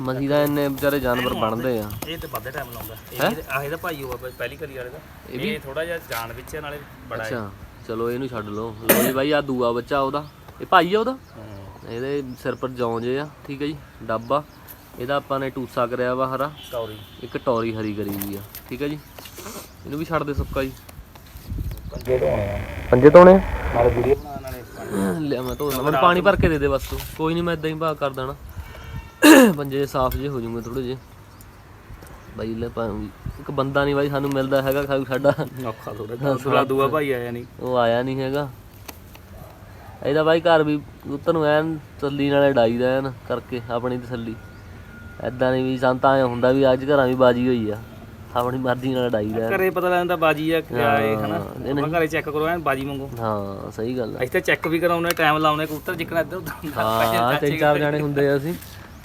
ਮਸੀ ਦਾ ਇੰਨੇ ਵਿਚਾਰੇ ਜਾਨਵਰ ਬਣਦੇ ਆ। ਇਹ ਤੇ ਵੱਧੇ ਟਾਈਮ ਲਾਉਂਦਾ। ਇਹ ਆਹ ਇਹਦਾ ਭਾਈ ਹੋਆ ਪਹਿਲੀ ਕਲੀ ਵਾਲੇ ਦਾ। ਇਹ ਥੋੜਾ ਜਿਹਾ ਜਾਨ ਵਿੱਚ ਨਾਲੇ ਬੜਾ ਅੱਛਾ ਚਲੋ ਇਹਨੂੰ ਛੱਡ ਲਓ। ਲਓ ਜੀ ਬਾਈ ਆ ਦੂਆ ਬੱਚਾ ਉਹਦਾ। ਇਹ ਭਾਈ ਆ ਉਹਦਾ? ਇਹਦੇ ਸਿਰ ਪਰ ਜੌਂ ਜੇ ਆ ਠੀਕ ਹੈ ਜੀ ਡੱਬਾ। ਇਹਦਾ ਆਪਾਂ ਨੇ ਟੂਸਾ ਕਰਿਆ ਵਾ ਹਰਾ। ਕੌਰੀ। ਇੱਕ ਟੌਰੀ ਹਰੀ ਕਰੀ ਹੋਈ ਆ ਠੀਕ ਹੈ ਜੀ। ਇਹਨੂੰ ਵੀ ਛੱਡ ਦੇ ਸੁੱਕਾ ਜੀ। ਪੰਜੇ ਧੋਣੇ ਆ। ਪੰਜੇ ਧੋਣੇ ਨਾਲੇ ਵੀਡੀਓ ਬਣਾ ਨਾਲੇ ਲਿਆ ਮੈਂ ਧੋ ਮੈਨੂੰ ਪਾਣੀ ਭਰ ਕੇ ਦੇ ਦੇ ਬਸ ਤੂੰ। ਕੋਈ ਨਹੀਂ ਮੈਂ ਇਦਾਂ ਹੀ ਭਾਗ ਕਰ ਦੇਣਾ। ਪੰਜੇ ਸਾਫ਼ ਜੇ ਹੋ ਜੂਗੇ ਥੋੜੇ ਜੇ ਬਾਈ ਲੈ ਪਾ ਇੱਕ ਬੰਦਾ ਨਹੀਂ ਬਾਈ ਸਾਨੂੰ ਮਿਲਦਾ ਹੈਗਾ ਖਾਊ ਸਾਡਾ। ਔਖਾ ਥੋੜਾ ਸੁਲਾ ਦੂਆ ਭਾਈ ਆਇਆ ਨਹੀਂ। ਉਹ ਆਇਆ ਨਹੀਂ ਹੈਗਾ। ਇਹਦਾ ਬਾਈ ਘਰ ਵੀ ਉੱਤਰ ਨੂੰ ਐਨ ਤਸੱਲੀ ਨਾਲੇ ਡਾਈਦਾ ਐਨ ਕਰਕੇ ਆਪਣੀ ਤਸੱਲੀ। ਐਦਾਂ ਨਹੀਂ ਵੀ ਸੰਤਾਂ ਐ ਹੁੰਦਾ ਵੀ ਅੱਜ ਘਰਾਂ ਵੀ ਬਾਜੀ ਹੋਈ ਆ। ਆਪਣੀ ਮਰਜ਼ੀ ਨਾਲ ਡਾਈਦਾ। ਘਰੇ ਪਤਾ ਲੱਗਦਾ ਬਾਜੀ ਆ ਕਿਆ ਇਹ ਹਨਾ ਘਰੇ ਚੈੱਕ ਕਰੋ ਐਨ ਬਾਜੀ ਮੰਗੋ ਹਾਂ ਸਹੀ ਗੱਲ ਆ। ਅਸੀਂ ਤਾਂ ਚੈੱਕ ਵੀ ਕਰਾਉਨੇ ਟਾਈਮ ਲਾਉਨੇ ਕਬੂਤਰ ਜਿੱਕਣਾ ਇੱਧਰ ਉੱਧਰ ਹਾਂ ਤਿੰਨ ਚਾਰ ਜਾਣੇ ਹੁੰਦੇ ਆ ਅਸੀਂ।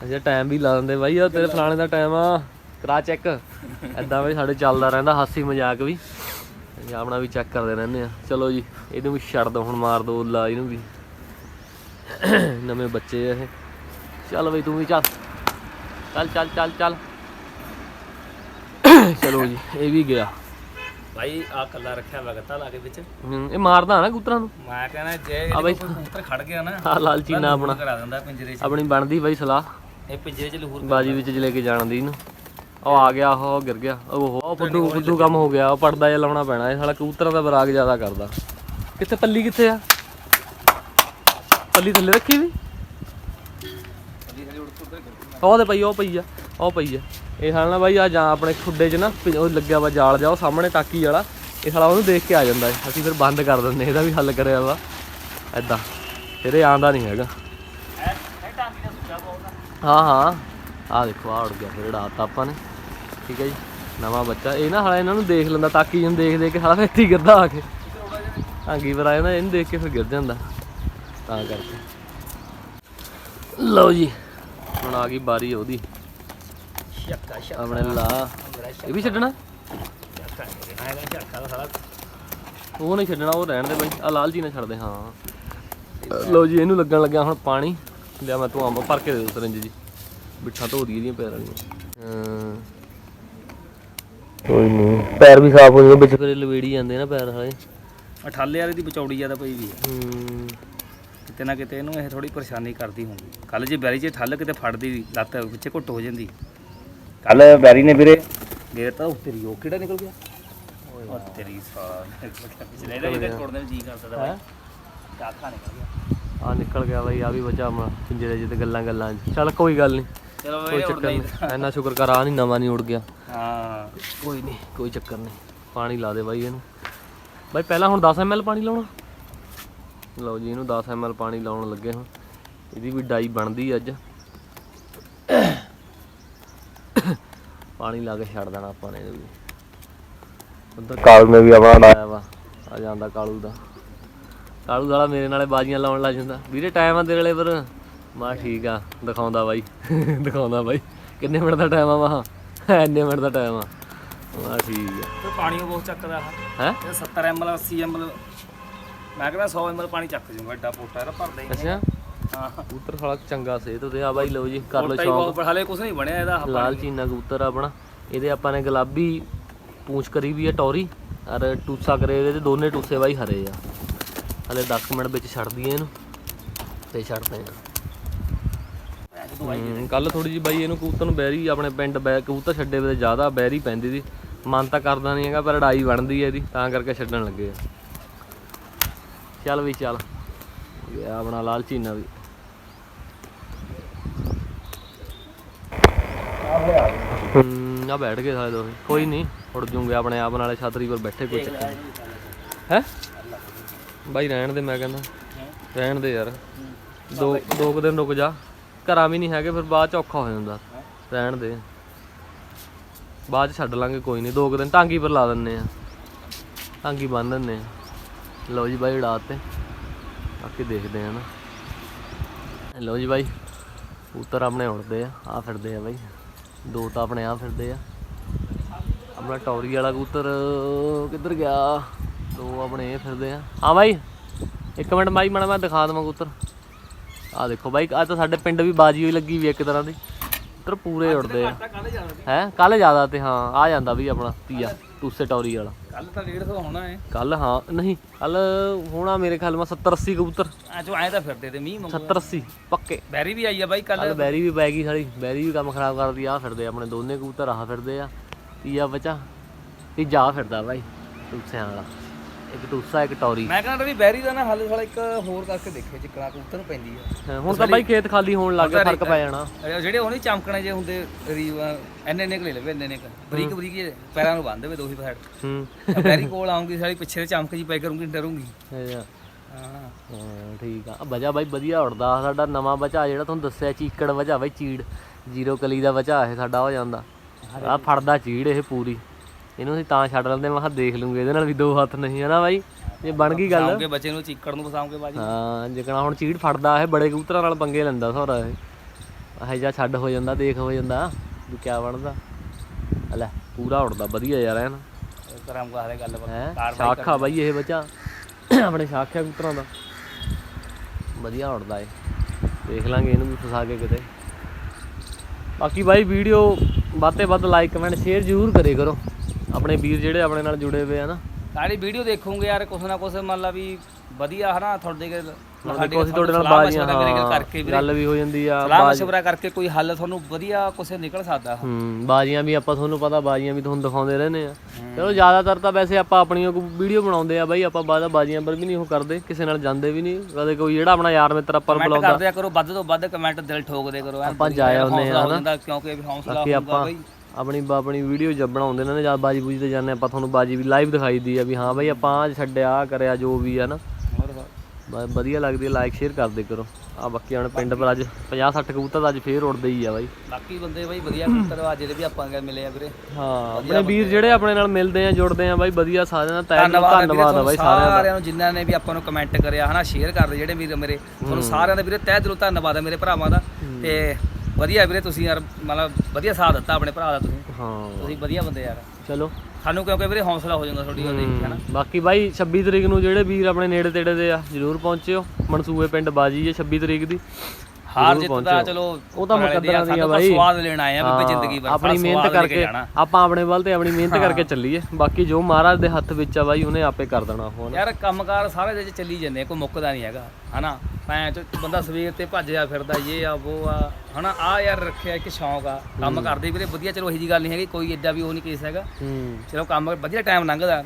ਅਸੀਂ ਟਾਈਮ ਵੀ ਲਾ ਦਿੰਦੇ ਬਾਈ ਆ ਤੇਰੇ ਫਲਾਣੇ ਦਾ ਟਾਈਮ ਆ। ਕਰਾ ਚੈੱਕ ਐਦਾਂ ਵੀ ਸਾਡੇ ਚੱਲਦਾ ਰਹਿੰਦਾ ਹਾਸੀ ਮਜ਼ਾਕ ਵੀ। ਆਪਣਾ ਵੀ ਚੈੱਕ ਕਰਦੇ ਰਹਿੰਦੇ ਆ ਚਲੋ ਜੀ ਇਹਨੂੰ ਵੀ ਛੱਡ ਦੋ ਹੁਣ ਮਾਰ ਦੋ ਲਾ ਇਹਨੂੰ ਵੀ। ਨਵੇਂ ਬੱਚੇ ਆ ਇਹ। ਚੱਲ ਬਈ ਤੂੰ ਵੀ ਚੱਲ। ਚੱਲ ਚੱਲ ਚੱਲ ਚੱਲ। ਚਲੋ ਜੀ ਇਹ ਵੀ ਗਿਆ। ਭਾਈ ਆ ਕੱਲਾ ਰੱਖਿਆ ਵਾ ਗੱਤਾ ਲਾ ਕੇ ਵਿੱਚ। ਇਹ ਮਾਰਦਾ ਨਾ ਕਬੂਤਰਾਂ ਨੂੰ। ਮੈਂ ਕਹਿੰਦਾ ਜੇ ਕੋਈ ਕਬੂਤਰ ਖੜ ਗਿਆ ਨਾ ਆ ਲਾਲ ਚੀਨਾ ਆਪਣਾ। ਕਰਾ ਦਿੰਦਾ ਪਿੰਜਰੇ 'ਚ। ਆਪਣੀ ਬਣਦੀ ਬਾਈ ਸਲਾਹ। ਇਹ ਪਿੰਜਰੇ 'ਚ ਲਹੂਰ ਬਾਜੀ ਵਿੱਚ ਚ ਲੈ ਕੇ ਜਾਣ ਦੀ ਇਹਨੂੰ। ਉਹ ਆ ਗਿਆ ਉਹ ਗਿਰ ਗਿਆ। ਉਹ ਉਹ ਫੁੱਦੂ ਫੁੱਦੂ ਕੰਮ ਹੋ ਗਿਆ। ਉਹ ਪੜਦਾ ਜਿਹਾ ਲਾਉਣਾ ਪੈਣਾ। ਇਹ ਸਾਲਾ ਕਬੂਤਰਾਂ ਦਾ ਬਰਾਗ ਜ਼ਿਆਦਾ ਕਰਦਾ। ਕਿੱਥੇ ਪੱਲੀ ਕਿੱਥੇ ਆ? ਪੱਲੀ ਥੱਲੇ ਰੱਖੀ ਵੀ? ਉਹ ਤੇ ਪਈ ਉਹ ਪਈ ਆ ਉਹ ਪਈ ਆ। ਇਹ ਸਾਲਾ ਨਾ ਬਾਈ ਆ ਜਾਂ ਆਪਣੇ ਖੁੱਡੇ 'ਚ ਨਾ ਪਿ- ਉਹ ਲੱਗਿਆ ਵਾ ਜਾਲ ਜਾ ਉਹ ਸਾਹਮਣੇ ਟਾਕੀ ਵਾਲਾ। ਇਹ ਸਾਲਾ ਉਹਨੂੰ ਦੇਖ ਕੇ ਆ ਜਾਂਦਾ ਹੈ। ਅਸੀਂ ਫਿਰ ਬੰਦ ਕਰ ਦਿੰਦੇ ਇਹਦਾ ਵੀ ਹੱਲ ਕਰਿਆ ਵਾ। ਐਦਾਂ ਫਿਰ ਇਹ ਆਂਦਾ ਨਹੀਂ ਹੈਗਾ। ਹਾਂ ਹਾਂ। ਆ ਦੇਖੋ ਆ ਉੜ ਗਿਆ ਫਿਰ ਉਡਾਤਾ ਆਪਾਂ ਨੇ। ਠੀਕ ਹੈ ਜੀ। ਨਵਾਂ ਬੱਚਾ। ਇਹ ਨਾ ਹਾਲਾ ਇਹਨਾਂ ਨੂੰ ਦੇਖ ਲੈਂਦਾ ਤਾਕੀ ਨੂੰ ਦੇਖ ਦੇਖ ਕੇ ਹਾਲਾ ਫਿਰ ਇੱਥੇ ਗਿਰਦਾ ਆ ਕੇ। ਹਾਂਗੀ ਪਰ ਆਇਆ ਨਾ ਇਹਨੂੰ ਦੇਖ ਕੇ ਫਿਰ ਗਿਰ ਜਾਂਦਾ। ਤਾਂ ਕਰਕੇ। ਲਓ ਜੀ ਹੁਣ ਆ ਗਈ ਬਾਰੀ ਉਹਦੀ। ਸ਼ੱਕਾ ਸ਼ੱਕਾ ਆਪਣੇ ਲਾ। ਇਹ ਵੀ ਛੱਡਣਾ? ਉਹ ਨਹੀਂ ਛੱਡਣਾ ਉਹ ਰਹਿਣ ਦੇ ਬਾਈ। ਆ ਲਾਲ ਜੀ ਨਾ ਛੱਡ ਦੇ ਹਾਂ। ਲਓ ਜੀ ਇਹਨੂੰ ਲੱਗਣ ਲੱਗਿਆ ਹੁਣ ਪਾਣੀ। ਲਿਆ ਮੈਂ ਤੂੰ ਅੰਬ ਭਰ ਕੇ ਦੇ ਦੋ ਸਰੰਜ ਜੀ। ਬਿੱਠਾ ਧੋ ਦੀ ਇਹਦੀਆਂ ਪੈਰ ਵਾਲੀਆਂ ਹਾਂ। ਕੋਈ ਨਹੀਂ ਪੈਰ ਵੀ ਸਾਫ਼ ਹੋ ਜਾਣਗੇ ਵਿੱਚ ਫਿਰ ਲਵੇੜੀ ਜਾਂਦੇ ਨਾ ਪੈਰ ਹਾਲੇ ਅਠਾਲੇ ਵਾਲੇ ਦੀ ਵਿਚੌੜੀ ਜ਼ਿਆਦਾ ਪਈ ਵੀ ਹੂੰ। ਕਿਤੇ ਨਾ ਕਿਤੇ ਇਹਨੂੰ ਇਹ ਥੋੜੀ ਪਰੇਸ਼ਾਨੀ ਕਰਦੀ ਹੋਊਗੀ। ਕੱਲ ਜੇ ਬੈਰੀ 'ਚ ਠੱਲ ਕਿਤੇ ਫੜਦੀ ਲੱਤ ਵਿੱਚੇ ਘੁੱਟ ਹੋ ਜਾਂਦੀ। ਕੱਲ ਬੈਰੀ ਨੇ ਵੀਰੇ ਗੇਰ ਤਾਂ ਉਹ ਤੇਰੀ ਉਹ ਕਿਹੜਾ ਨਿਕਲ ਗਿਆ? ਉਹ ਤੇਰੀ ਸਾਲਾ। ਪਿਛਲੇ ਦਾ ਇਹਦੇ ਨੂੰ ਜੀ ਕਰਦਾ ਹੈਂ? ਦਾਖਾ ਨਿਕਲ ਗਿਆ। ਆ ਨਿਕਲ ਗਿਆ ਬਾਈ ਆ ਵੀ ਬਚਾ ਆਪਣਾ ਪਿੰਜਰੇ ਜਿੱਤੇ ਗੱਲਾਂ ਗੱਲਾਂ 'ਚ। ਚੱਲ ਕੋਈ ਗੱਲ ਨਹੀਂ ਚਲੋ ਕੋਈ ਇਹ ਚੱਕਰ ਨਹੀਂ ਇੰਨਾ ਸ਼ੁਕਰ ਕਰ ਆ ਨਹੀਂ ਨਵਾਂ ਨਹੀਂ ਉੜ ਗਿਆ। ਹਾਂ। ਕੋਈ ਨਹੀਂ ਕੋਈ ਚੱਕਰ ਨਹੀਂ ਪਾਣੀ ਲਾ ਦੇ ਬਾਈ ਇਹਨੂੰ। ਬਾਈ ਪਹਿਲਾਂ ਹੁਣ 10 ml ਪਾਣੀ ਲਾਉਣਾ? ਲਓ ਜੀ ਇਹਨੂੰ 10 ml ਪਾਣੀ ਲਾਉਣ ਲੱਗੇ ਹੁਣ। ਇਹਦੀ ਵੀ ਡਾਈ ਬਣਦੀ ਅੱਜ। ਪਾਣੀ ਲਾ ਕੇ ਛੱਡ ਦੇਣਾ ਆਪਾਂ ਨੇ ਇਹਨੂੰ ਵੀ। ਉਧਰ ਕਾਲੂ ਨੇ ਵੀ ਆਪਣਾ ਲਾਇਆ ਵਾ ਆ ਜਾਂਦਾ ਕਾਲੂ ਦਾ। ਕਾਲੂ ਵਾਲਾ ਮੇਰੇ ਨਾਲੇ ਬਾਜੀਆਂ ਲਾਉਣ ਲੱਗ ਜਾਂਦਾ। ਵੀਰੇ ਟਾਈਮ ਆ ਤੇਰੇ ਵਾਲੇ ਪਰ ਮਾ ਠੀਕ ਆ ਦਿਖਾਉਂਦਾ ਬਾਈ। ਦਿਖਾਉਂਦਾ ਬਾਈ। ਕਿੰਨੇ ਮਿੰਟ ਦਾ ਟਾਈਮ ਆ ਮਾ ਇੰਨੇ ਮਿੰਟ ਦਾ ਟਾਈਮ ਆ। ਮਾ ਠੀਕ ਆ। ਤੇ ਪਾਣੀ ਉਹ ਬਹੁਤ ਚੱਕਦਾ ਹੈ? ਇਹ 70 ml 80 ml ਮੈਂ ਕਹਿੰਦਾ 100 ml ਪਾਣੀ ਚੱਕ ਜੂਗਾ ਐਡਾ ਪੋਟਾ ਇਹਦਾ ਭਰਦਾ ਹੀ ਅੱਛਾ। ਹਾਂ। ਕਬੂਤਰ ਸਾਲਾ ਚੰਗਾ ਸਿਹਤ ਤੇ ਆ ਬਾਈ ਲਓ ਜੀ ਕਰ ਲਓ ਪੋਟਾ ਹੀ ਸ਼ੌਂਕ। ਹਲੇ ਕੁਝ ਨਹੀਂ ਬਣਿਆ ਇਹਦਾ ਲਾਲ ਚੀਨਾ ਕਬੂਤਰ ਆ ਆਪਣਾ। ਇਹਦੇ ਆਪਾਂ ਨੇ ਗੁਲਾਬੀ ਪੂੰਛ ਕਰੀ ਵੀ ਆ ਟੌਰੀ। ਔਰ ਟੂਸਾ ਕਰੇ ਇਹਦੇ ਦੋਨੇ ਟੂਸੇ ਬਾਈ ਹਰੇ ਆ। ਹਲੇ 10 ਮਿੰਟ ਵਿੱਚ ਛੱਡ ਦਈਏ ਇਹਨੂੰ, ਤੇ ਛੱਡਦੇ ਆ। ਕੱਲ ਥੋੜੀ ਜੀ ਬਾਈ ਇਹਨੂੰ ਕਬੂਤਰ ਨੂੰ ਬੈਰੀ, ਆਪਣੇ ਪਿੰਡ ਬੈ, ਕਬੂਤਰ ਛੱਡੇ ਵੇ ਜ਼ਿਆਦਾ ਬੈਰੀ ਪੈਂਦੀ ਸੀ। ਮਨ ਤਾਂ ਕਰਦਾ ਨਹੀਂ ਹੈਗਾ, ਪਰ ਅੜਾਈ ਬਣਦੀ ਹੈ ਇਹਦੀ, ਤਾਂ ਕਰਕੇ ਛੱਡਣ ਲੱਗੇ ਆ। ਚੱਲ ਵੀ ਚੱਲ। ਗਿਆ ਆਪਣਾ ਲਾਲਚੀ ਨਾ ਵੀ ਹੂੰ ਬੈਠ ਗਏ ਸਾਰੇ ਦੋਵੇਂ। ਕੋਈ ਨਹੀਂ ਉੜ ਜੂਗੇ ਆਪਣੇ ਆਪ ਨਾਲੇ ਛਤਰੀ ਪਰ ਬੈਠੇ ਕੋਈ ਚੱਕਰ ਹੈ? ਬਾਈ ਰਹਿਣ ਦੇ, ਮੈਂ ਕਹਿੰਦਾ। ਰਹਿਣ ਦੇ ਯਾਰ। ਦੋ ਦੋ ਕੁ ਦਿਨ ਰੁਕ ਜਾ। ਘਰਾਂ ਵੀ ਨਹੀਂ ਹੈਗੇ, ਫਿਰ ਬਾਅਦ ਚ ਔਖਾ ਹੋ ਜਾਂਦਾ। ਰਹਿਣ ਦੇ। ਬਾਅਦ ਚ ਛੱਡ ਲਾਂਗੇ, ਕੋਈ ਨਹੀਂ। ਦੋ ਕੁ ਦਿਨ ਟਾਂਗੀ ਪਰ ਲਾ ਦਿੰਨੇ ਆ। ਟਾਂਗੀ ਬੰਨ ਦਿੰਨੇ ਆ। ਲਓ ਜੀ ਬਾਈ ਉਡਾ ਤੇ। ਬਾਕੀ ਦੇਖਦੇ ਆ ਨਾ। ਲਓ ਜੀ ਬਾਈ, ਕਬੂਤਰ ਆਪਣੇ ਉੜਦੇ ਆ ਆ ਫਿਰਦੇ ਆ ਬਾਈ। ਦੋ ਤਾਂ ਆਪਣੇ ਆ ਫਿਰਦੇ ਆ। ਆਪਣਾ ਟੌਰੀ ਵਾਲਾ ਕਬੂਤਰ ਕਿੱਧਰ ਗਿਆ? ਦੋ ਆਪਣੇ ਇਹ ਫਿਰਦੇ ਆ। ਹਾਂ ਬਾਈ ਇੱਕ ਮਿੰਟ ਬਾਈ ਮਣਾ ਮੈਂ ਦਿਖਾ ਦਵਾਂ ਕਬੂਤਰ। ਆ ਦੇਖੋ ਬਾਈ ਆ ਤਾਂ ਸਾਡੇ ਪਿੰਡ ਵੀ ਬਾਜੀ ਹੋਈ ਲੱਗੀ ਵੀ ਇੱਕ ਤਰ੍ਹਾਂ ਦੀ। ਕਬੂਤਰ ਪੂਰੇ ਉੜਦੇ ਆ। ਹੈ ਕੱਲ ਜ਼ਿਆਦਾ ਤੇ ਹਾਂ ਆ ਜਾਂਦਾ ਵੀ ਆਪਣਾ ਤੀਆ ਟੂਸੇ ਟੌਰੀ ਵਾਲਾ। ਕੱਲ ਤਾਂ 150 ਹੋਣਾ ਹੈ। ਕੱਲ ਹਾਂ ਨਹੀਂ ਕੱਲ ਹੋਣਾ ਮੇਰੇ ਖਿਆਲ ਮਾ 70 80 ਕਬੂਤਰ। ਆ ਜੋ ਆਏ ਤਾਂ ਫਿਰਦੇ ਤੇ ਮੀਂਹ ਮੰਗੂ 70 80 ਪੱਕੇ। ਬੈਰੀ ਵੀ ਆਈ ਆ ਬਾਈ ਕੱਲ ਬੈਰੀ ਵੀ ਪੈ ਗਈ ਸਾਲੀ। ਬੈਰੀ ਵੀ ਕੰਮ ਖਰਾਬ ਕਰਦੀ ਆ ਫਿਰਦੇ ਆਪਣੇ ਦੋਨੇ ਕਬੂਤਰ ਆਹ ਫਿਰਦੇ ਆ। ਤੀਆ ਬਚਾ। ਤੀਜਾ ਫਿਰਦਾ ਬਾਈ ਟੂਸਿਆਂ ਵਾਲਾ। ਇੱਕ ਟੂਸਾ ਇੱਕ ਟੌਰੀ। ਮੈਂ ਕਹਿੰਦਾ ਵੀ ਬੈਰੀ ਦਾ ਨਾ ਹੱਲ ਸਾਲਾ ਇੱਕ ਹੋਰ ਕਰਕੇ ਦੇਖਿਓ ਜਿੱਕਣਾ ਕਬੂਤਰ ਨੂੰ ਪੈਂਦੀ ਆ। ਹਾਂ, ਹੁਣ ਤਾਂ ਬਾਈ ਖੇਤ ਖਾਲੀ ਹੋਣ ਲੱਗ ਗਿਆ ਫ਼ਰਕ ਪੈ ਜਾਣਾ। ਅਰੇ ਜਿਹੜੇ ਉਹਨੇ ਚਮਕਣੇ ਜੇ ਹੁੰਦੇ ਰੀਵ ਐਨੇ ਨਿਕਲੇ ਲਵੇ ਐਨੇ ਨਿਕ ਬਰੀਕ ਬਰੀਕ ਜਿਹੇ ਪੈਰਾਂ ਨੂੰ ਬੰਨ ਦੇਵੇ ਦੋਹੀ ਸਾਈਡ ਹੂੰ। ਬੈਰੀ ਕੋਲ ਆਉਂਗੀ ਸਾਲੀ ਪਿੱਛੇ ਤੇ ਚਮਕ ਜੀ ਪੈ ਕਰੂੰਗੀ ਡਰੂੰਗੀ। ਅੱਛਾ। ਹਾਂ। ਹਾਂ ਠੀਕ ਆ। ਬਜਾ ਬਾਈ ਵਧੀਆ ਉੜਦਾ ਸਾਡਾ ਨਵਾਂ ਬਚਾ ਜਿਹੜਾ ਤੁਹਾਨੂੰ ਦੱਸਿਆ ਚੀਕੜ ਵਜਾ ਬਾਈ ਚੀੜ। ਜ਼ੀਰੋ ਕਲੀ ਦਾ ਬਚਾ ਇਹ ਸਾਡਾ ਹੋ ਜਾਂਦਾ। ਆ ਫੜਦਾ ਚੀੜ ਇਹ ਪੂਰੀ। ਇਹਨੂੰ ਅਸੀਂ ਤਾਂ ਛੱਡ ਲੈਂਦੇ ਮੈਂ ਕਿਹਾ ਦੇਖ ਲੂੰਗੇ ਇਹਦੇ ਨਾਲ ਵੀ ਦੋ ਹੱਥ ਨਹੀਂ ਹੈ ਨਾ ਬਾਈ? ਇਹ ਬਣ ਗਈ ਗੱਲ। ਕੇ ਬੱਚੇ ਨੂੰ ਚੀਕੜ ਨੂੰ ਫਸਾਉਂ ਕੇ ਬਾਜੀ। ਹਾਂ ਜਿਕਣਾ ਹੁਣ ਚੀੜ ਫੜਦਾ ਇਹ ਬੜੇ ਕਬੂਤਰਾਂ ਨਾਲ ਪੰਗੇ ਲੈਂਦਾ ਸੋਰਾ ਇਹ। ਇਹ ਜਾਂ ਛੱਡ ਹੋ ਜਾਂਦਾ ਦੇਖ ਹੋ ਜਾਂਦਾ ਵੀ ਕਿਆ ਬਣਦਾ। ਆ ਲੈ ਪੂਰਾ ਉੜਦਾ ਵਧੀਆ ਯਾਰ ਐਨ। ਕਰਾਂਗਾ ਕਹਾਰੇ ਗੱਲ ਹੈ ਸ਼ਾਖਾ ਬਾਈ ਇਹ ਬੱਚਾ। ਆਪਣੇ ਸ਼ਾਖਿਆ ਕਬੂਤਰਾਂ ਦਾ। ਵਧੀਆ ਉੜਦਾ ਏ ਦੇਖ ਲਾਂਗੇ ਇਹਨੂੰ ਵੀ ਫਸਾ ਕੇ ਕਿਤੇ। ਬਾਕੀ ਬਾਈ ਵੀਡੀਓ ਵੱਧ ਤੇ ਵੱਧ ਲਾਈਕ ਕਮੈਂਟ ਸ਼ੇਅਰ ਜ਼ਰੂਰ ਕਰੇ ਕਰੋ। ਆਪਣੇ ਵੀਰ ਜਿਹੜੇ ਆਪਣੇ ਨਾਲ ਜੁੜੇ ਹੋਏ ਆ ਨਾ। ਸਾਡੀ ਵੀਡੀਓ ਦੇਖੋਗੇ ਯਾਰ ਕੁਛ ਨਾ ਕੁਛ ਮੰਨ ਲਾ ਵੀ ਵਧੀਆ ਹਨਾ ਤੁਹਾਡੇ ਕੋਲ ਦੇਖੋ ਅਸੀਂ ਤੁਹਾਡੇ ਨਾਲ ਬਾਜ਼ੀਆਂ ਕਰਕੇ ਗੱਲ ਵੀ ਹੋ ਜਾਂਦੀ ਆ ਸਲਾਹ ਮਸ਼ਵਰਾ ਕਰਕੇ ਕੋਈ ਹੱਲ ਤੁਹਾਨੂੰ ਵਧੀਆ ਕੁਛ ਨਿਕਲ ਸਕਦਾ। ਹੂੰ ਬਾਜ਼ੀਆਂ ਵੀ ਆਪਾਂ ਤੁਹਾਨੂੰ ਪਤਾ ਬਾਜ਼ੀਆਂ ਵੀ ਤੁਹਾਨੂੰ ਦਿਖਾਉਂਦੇ ਰਹਿੰਦੇ ਆ। ਚਲੋ ਜ਼ਿਆਦਾਤਰ ਤਾਂ ਵੈਸੇ ਆਪਾਂ ਆਪਣੀਆਂ ਵੀਡੀਓ ਬਣਾਉਂਦੇ ਆ ਬਾਈ ਆਪਾਂ ਬਾਜ਼ਾ ਬਾਜ਼ੀਆਂ ਪਰ ਵੀ ਨਹੀਂ ਉਹ ਕਰਦੇ ਕਿਸੇ ਨਾਲ ਜਾਂਦੇ ਵੀ ਨਹੀਂ। ਕਦੇ ਕੋਈ ਜਿਹੜਾ ਆਪਣਾ ਯਾਰ ਮਿੱਤਰ ਆਪਾਂ ਨੂੰ ਕਮੈਂਟ ਬੁਲਾਉਂਦਾ। ਕਰਦੇ ਆ ਕਰੋ ਵੱਧ ਤੋਂ ਵੱਧ ਕਮੈਂਟ ਦਿਲ ਠੋਕਦੇ ਕਰੋ ਆਪਾਂ ਜਾ ਆਉਂਦੇ ਹੌਸਲਾ ਆ ਕਿਉਂਕਿ ਹੌਸਲਾ ਹੁੰਦਾ ਆਪਾਂ ਬਈ। ਆਪਣੀ ਆਪਣੀ ਵੀਡੀਓ ਜਦ ਬਣਾਉਂਦੇ ਨੇ ਜਦ ਬਾਜੀ ਬੂਜੀ ਤੇ ਜਾਂਦੇ ਆਪਾਂ ਤੁਹਾਨੂੰ ਬਾਜੀ ਵੀ ਲਾਈਵ ਦਿਖਾਈ ਦੀ ਆ ਵੀ ਹਾਂ ਬਾਈ ਆਪਾਂ ਆਹ ਛੱਡਿਆ ਆਹ ਕਰਿਆ ਜੋ ਵੀ ਆ ਨਾ। ਵਧੀਆ ਲੱਗਦੀ ਲਾਈਕ ਸ਼ੇਅਰ ਕਰਦੇ ਕਰੋ ਆ ਬਾਕੀ ਆਪਣੇ ਪਿੰਡ ਪਰ ਅੱਜ 50 60 ਕਬੂਤਰ ਤਾਂ ਅੱਜ ਫੇਰ ਉੜਦੇ ਹੀ ਆ ਬਾਈ। ਬਾਕੀ ਬੰਦੇ ਬਈ ਵਧੀਆ ਕਬੂਤਰ ਆ ਜਿਹੜੇ ਵੀ ਆਪਾਂ ਨਾਲ ਮਿਲੇ ਆ ਵੀਰੇ। ਹਾਂ ਆਪਣੇ ਵੀਰ ਜਿਹੜੇ ਆਪਣੇ ਨਾਲ ਮਿਲਦੇ ਆ ਜੁੜਦੇ ਆ ਬਾਈ ਵਧੀਆ ਸਾਰਿਆਂ ਦਾ ਧੰਨਵਾਦ ਧੰਨਵਾਦ ਆ ਬਾਈ ਸਾਰਿਆਂ ਨੂੰ ਜਿਨ੍ਹਾਂ ਨੇ ਵੀ ਆਪਾਂ ਨੂੰ ਕਮੈਂਟ ਕਰਿਆ ਹਨਾ ਸ਼ੇਅਰ ਕਰਦੇ ਜਿਹੜੇ ਵੀਰ ਮੇਰੇ। ਤੁਹਾਨੂੰ ਸਾਰਿਆਂ ਦਾ ਵੀਰੇ ਤਹਿ ਦਿਲੋਂ ਧੰਨਵਾਦ ਹੈ ਮੇਰੇ ਭਰਾਵਾਂ ਦਾ। ਤੇ ਵਧੀਆ ਵੀਰੇ ਤੁਸੀਂ ਯਾਰ ਮਤਲਬ ਵਧੀਆ ਸਾਥ ਦਿੱਤਾ ਆਪਣੇ ਭਰਾ ਦਾ ਤੁਸੀਂ। ਹਾਂ। ਤੁਸੀਂ ਵਧੀਆ ਬੰਦੇ ਯਾਰ। ਚਲੋ। ਸਾਨੂੰ ਕਿਉਂਕਿ ਵੀਰੇ ਹੌਸਲਾ ਹੋ ਜਾਂਦਾ ਤੁਹਾਡੀ ਉਹ ਦੇਖ ਕੇ ਹਨਾ? ਬਾਕੀ ਬਾਈ 26 ਤਰੀਕ ਨੂੰ ਜਿਹੜੇ ਵੀਰ ਆਪਣੇ ਨੇੜੇ ਤੇੜੇ ਦੇ ਆ ਜਰੂਰ ਪਹੁੰਚਿਓ। ਮਨਸੂਬੇ ਪਿੰਡ ਬਾਜੀ ਹੈ 26 ਤਰੀਕ ਦੀ। ਹਾਰ ਜਿੱਤ ਦਾ ਚਲੋ ਉਹ ਤਾਂ ਦੀ ਆ, ਮੁਕੱਦਰਾਂ ਤਾਂ ਬਾਈ। ਸਵਾਦ ਲੈਣ ਆਏ ਆ ਹਾਂ, ਜ਼ਿੰਦਗੀ ਭਰ ਆਪਣੀ ਮਿਹਨਤ ਕਰਕੇ। ਆਪਾਂ ਆਪਣੇ ਵੱਲ ਤੇ ਆਪਣੀ ਮਿਹਨਤ ਕਰਕੇ ਚੱਲੀਏ। ਬਾਕੀ ਜੋ ਮਹਾਰਾਜ ਦੇ ਹੱਥ ਵਿੱਚ ਆ ਬਾਈ ਉਹਨੇ ਆਪੇ ਕਰ ਦੇਣਾ ਉਹ ਯਾਰ ਕੰਮਕਾਰ ਸਾਰੇ ਦੇ ਚੱਲੀ ਜਾਂਦੇ ਆ ਕੋਈ ਮੁੱਕਦਾ ਨਹੀਂ ਹੈਗਾ ਹਨਾ? ਚ ਬੰਦਾ ਸਵੇਰ ਤੇ ਭੱਜਿਆ ਫਿਰਦਾ ਇਹ ਆ ਉਹ ਆ ਹਨਾ? ਆ ਯਾਰ ਰੱਖਿਆ ਇੱਕ ਸ਼ੌਂਕ ਆ। ਕੰਮ ਕਰਦੇ ਵੀਰੇ ਵਧੀਆ ਚਲੋ ਇਹੀ ਜੀ ਗੱਲ ਨਹੀਂ ਹੈਗੀ ਕੋਈ ਏਡਾ ਵੀ ਉਹ ਨਹੀਂ ਕੇਸ ਹੈਗਾ। ਚਲੋ ਕੰਮ ਵਧੀਆ ਟਾਈਮ ਲੰਘਦਾ।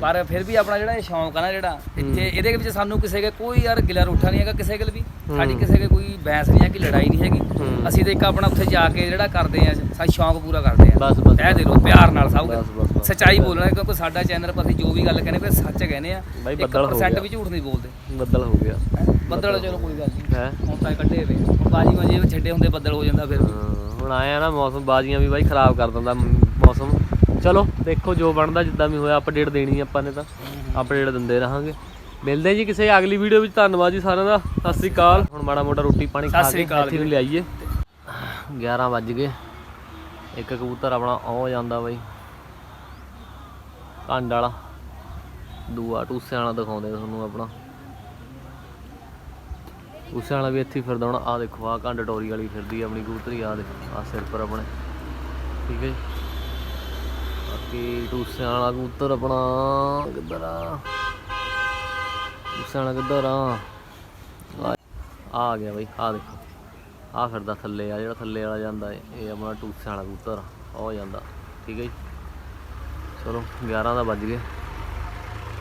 ਪਰ ਫਿਰ ਵੀ ਆਪਣਾ ਜਿਹੜਾ ਇਹ ਸ਼ੌਂਕ ਆ ਨਾ ਜਿਹੜਾ ਇੱਥੇ ਇਹਦੇ ਵਿੱਚ ਸਾਨੂੰ ਕਿਸੇ ਕੇ ਕੋਈ ਯਾਰ ਗਿਲਾ ਰੋਠਾ ਨਹੀਂ ਹੈਗਾ ਕਿਸੇ ਗੱਲ ਵੀ। ਸਾਡੀ ਕਿਸੇ ਕੇ ਕੋਈ ਬਹਿਸ ਨਹੀਂ ਹੈ ਕਿ ਲੜਾਈ ਨਹੀਂ ਹੈਗੀ। ਅਸੀਂ ਤਾਂ ਇੱਕ ਆਪਣਾ ਉੱਥੇ ਜਾ ਕੇ ਜਿਹੜਾ ਕਰਦੇ ਆ ਸਾਡਾ ਸ਼ੌਂਕ ਪੂਰਾ ਕਰਦੇ ਆ। ਬਸ ਬਸ ਤਹਿ ਦਿਲੋਂ ਪਿਆਰ ਨਾਲ ਸਭ ਸੱਚਾਈ ਬੋਲਣਾ ਕਿਉਂਕਿ ਸਾਡਾ ਚੈਨਲ ਪਰ ਅਸੀਂ ਜੋ ਵੀ ਗੱਲ ਕਹਿੰਦੇ ਫਿਰ ਸੱਚ ਕਹਿੰਦੇ ਆ। ਬਾਈ ਬੱਦਲ ਹੋ 1% ਵੀ ਝੂਠ ਨਹੀਂ ਬੋਲਦੇ। ਬੱਦਲ ਹੋ ਗਿਆ। ਬੱਦਲ ਚਲੋ ਕੋਈ ਗੱਲ ਨਹੀਂ। ਹੈ? ਹੁਣ ਤਾਂ ਕੱਢੇ ਵੇ ਬਾਜੀ ਮਾਜੇ ਛੱਡੇ ਹੁੰਦੇ ਬੱਦਲ ਹੋ ਜਾਂਦਾ ਫਿਰ। ਹੁਣ ਆਇਆ ਨਾ ਮੌਸਮ ਬਾਜ਼ੀਆਂ ਵੀ ਬਾਈ ਖਰਾਬ ਕਰ ਦਿੰਦਾ ਮੌਸਮ। ਚਲੋ ਦੇਖੋ ਜੋ ਬਣਦਾ ਜਿੱਦਾਂ ਵੀ ਹੋਇਆ ਅਪਡੇਟ ਦੇਣੀ ਆਪਾਂ ਨੇ ਤਾਂ। ਅਪਡੇਟ ਦਿੰਦੇ ਰਹਾਂਗੇ। ਮਿਲਦੇ ਜੀ ਕਿਸੇ ਅਗਲੀ ਵੀਡੀਓ ਵਿੱਚ। ਧੰਨਵਾਦ ਜੀ ਸਾਰਿਆਂ ਦਾ। ਸਤਿ ਸ੍ਰੀ ਅਕਾਲ। ਹੁਣ ਮਾੜਾ ਮੋਟਾ ਰੋਟੀ ਪਾਣੀ ਖਾ ਕੇ ਇੱਥੇ ਨੂੰ ਲਿਆਈਏ। 11 ਵੱਜ ਗਏ। ਇੱਕ ਕਬੂਤਰ ਆਪਣਾ ਉਹ ਜਾਂਦਾ ਬਾਈ। ਕੰਡ ਵਾਲਾ। ਦੂਆ ਟੂਸਿਆਂ ਵਾਲਾ ਦਿਖਾਉਂਦੇ ਤੁਹਾਨੂੰ ਆਪਣਾ। ਟੂਸਿਆਂ ਵਾਲਾ ਵੀ ਇੱਥੇ ਫਿਰਦਾ ਹੁਣ। ਆ ਦੇਖੋ ਆ ਕੰਡ ਟੋਰੀ ਵਾਲੀ ਫਿਰਦੀ ਆਪਣੀ ਕਬੂਤਰੀ। ਆ ਦੇਖੋ ਆ ਸਿਰ ਪਰ ਆਪਣੇ। ਠੀਕ ਹੈ ਜੀ। ਬਾਕੀ ਟੂਸਿਆਂ ਵਾਲਾ ਕਬੂਤਰ ਆਪਣਾ ਕਿੱਧਰ ਆ? ਟੂਸਿਆਂ ਵਾਲਾ ਕਿੱਧਰ ਆ? ਆ ਗਿਆ ਬਈ, ਆ ਦੇਖੋ। ਆ ਫਿਰਦਾ ਥੱਲੇ, ਆ ਜਿਹੜਾ ਥੱਲੇ ਵਾਲਾ ਜਾਂਦਾ ਇਹ ਆਪਣਾ ਟੂਸਿਆਂ ਵਾਲਾ ਕਬੂਤਰ, ਉਹ ਜਾਂਦਾ। ਠੀਕ ਹੈ ਜੀ। ਚਲੋ 11 ਦਾ ਵੱਜ ਗਏ।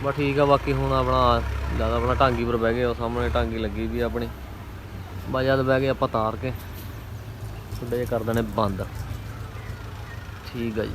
ਬਸ ਠੀਕ ਆ, ਬਾਕੀ ਹੁਣ ਆਪਣਾ ਜ਼ਿਆਦਾ ਆਪਣਾ ਟਾਂਗੀ ਪਰ ਬਹਿ ਗਏ, ਉਹ ਸਾਹਮਣੇ ਟਾਂਗੀ ਲੱਗੀ ਵੀ ਆਪਣੀ। ਬਸ ਜਦ ਬਹਿ ਗਏ ਆਪਾਂ ਤਾਰ ਕੇ ਥੋੜੇ ਜਿਹਾ ਕਰ ਦੇਣੇ ਬੰਦ। ਠੀਕ ਆ ਜੀ।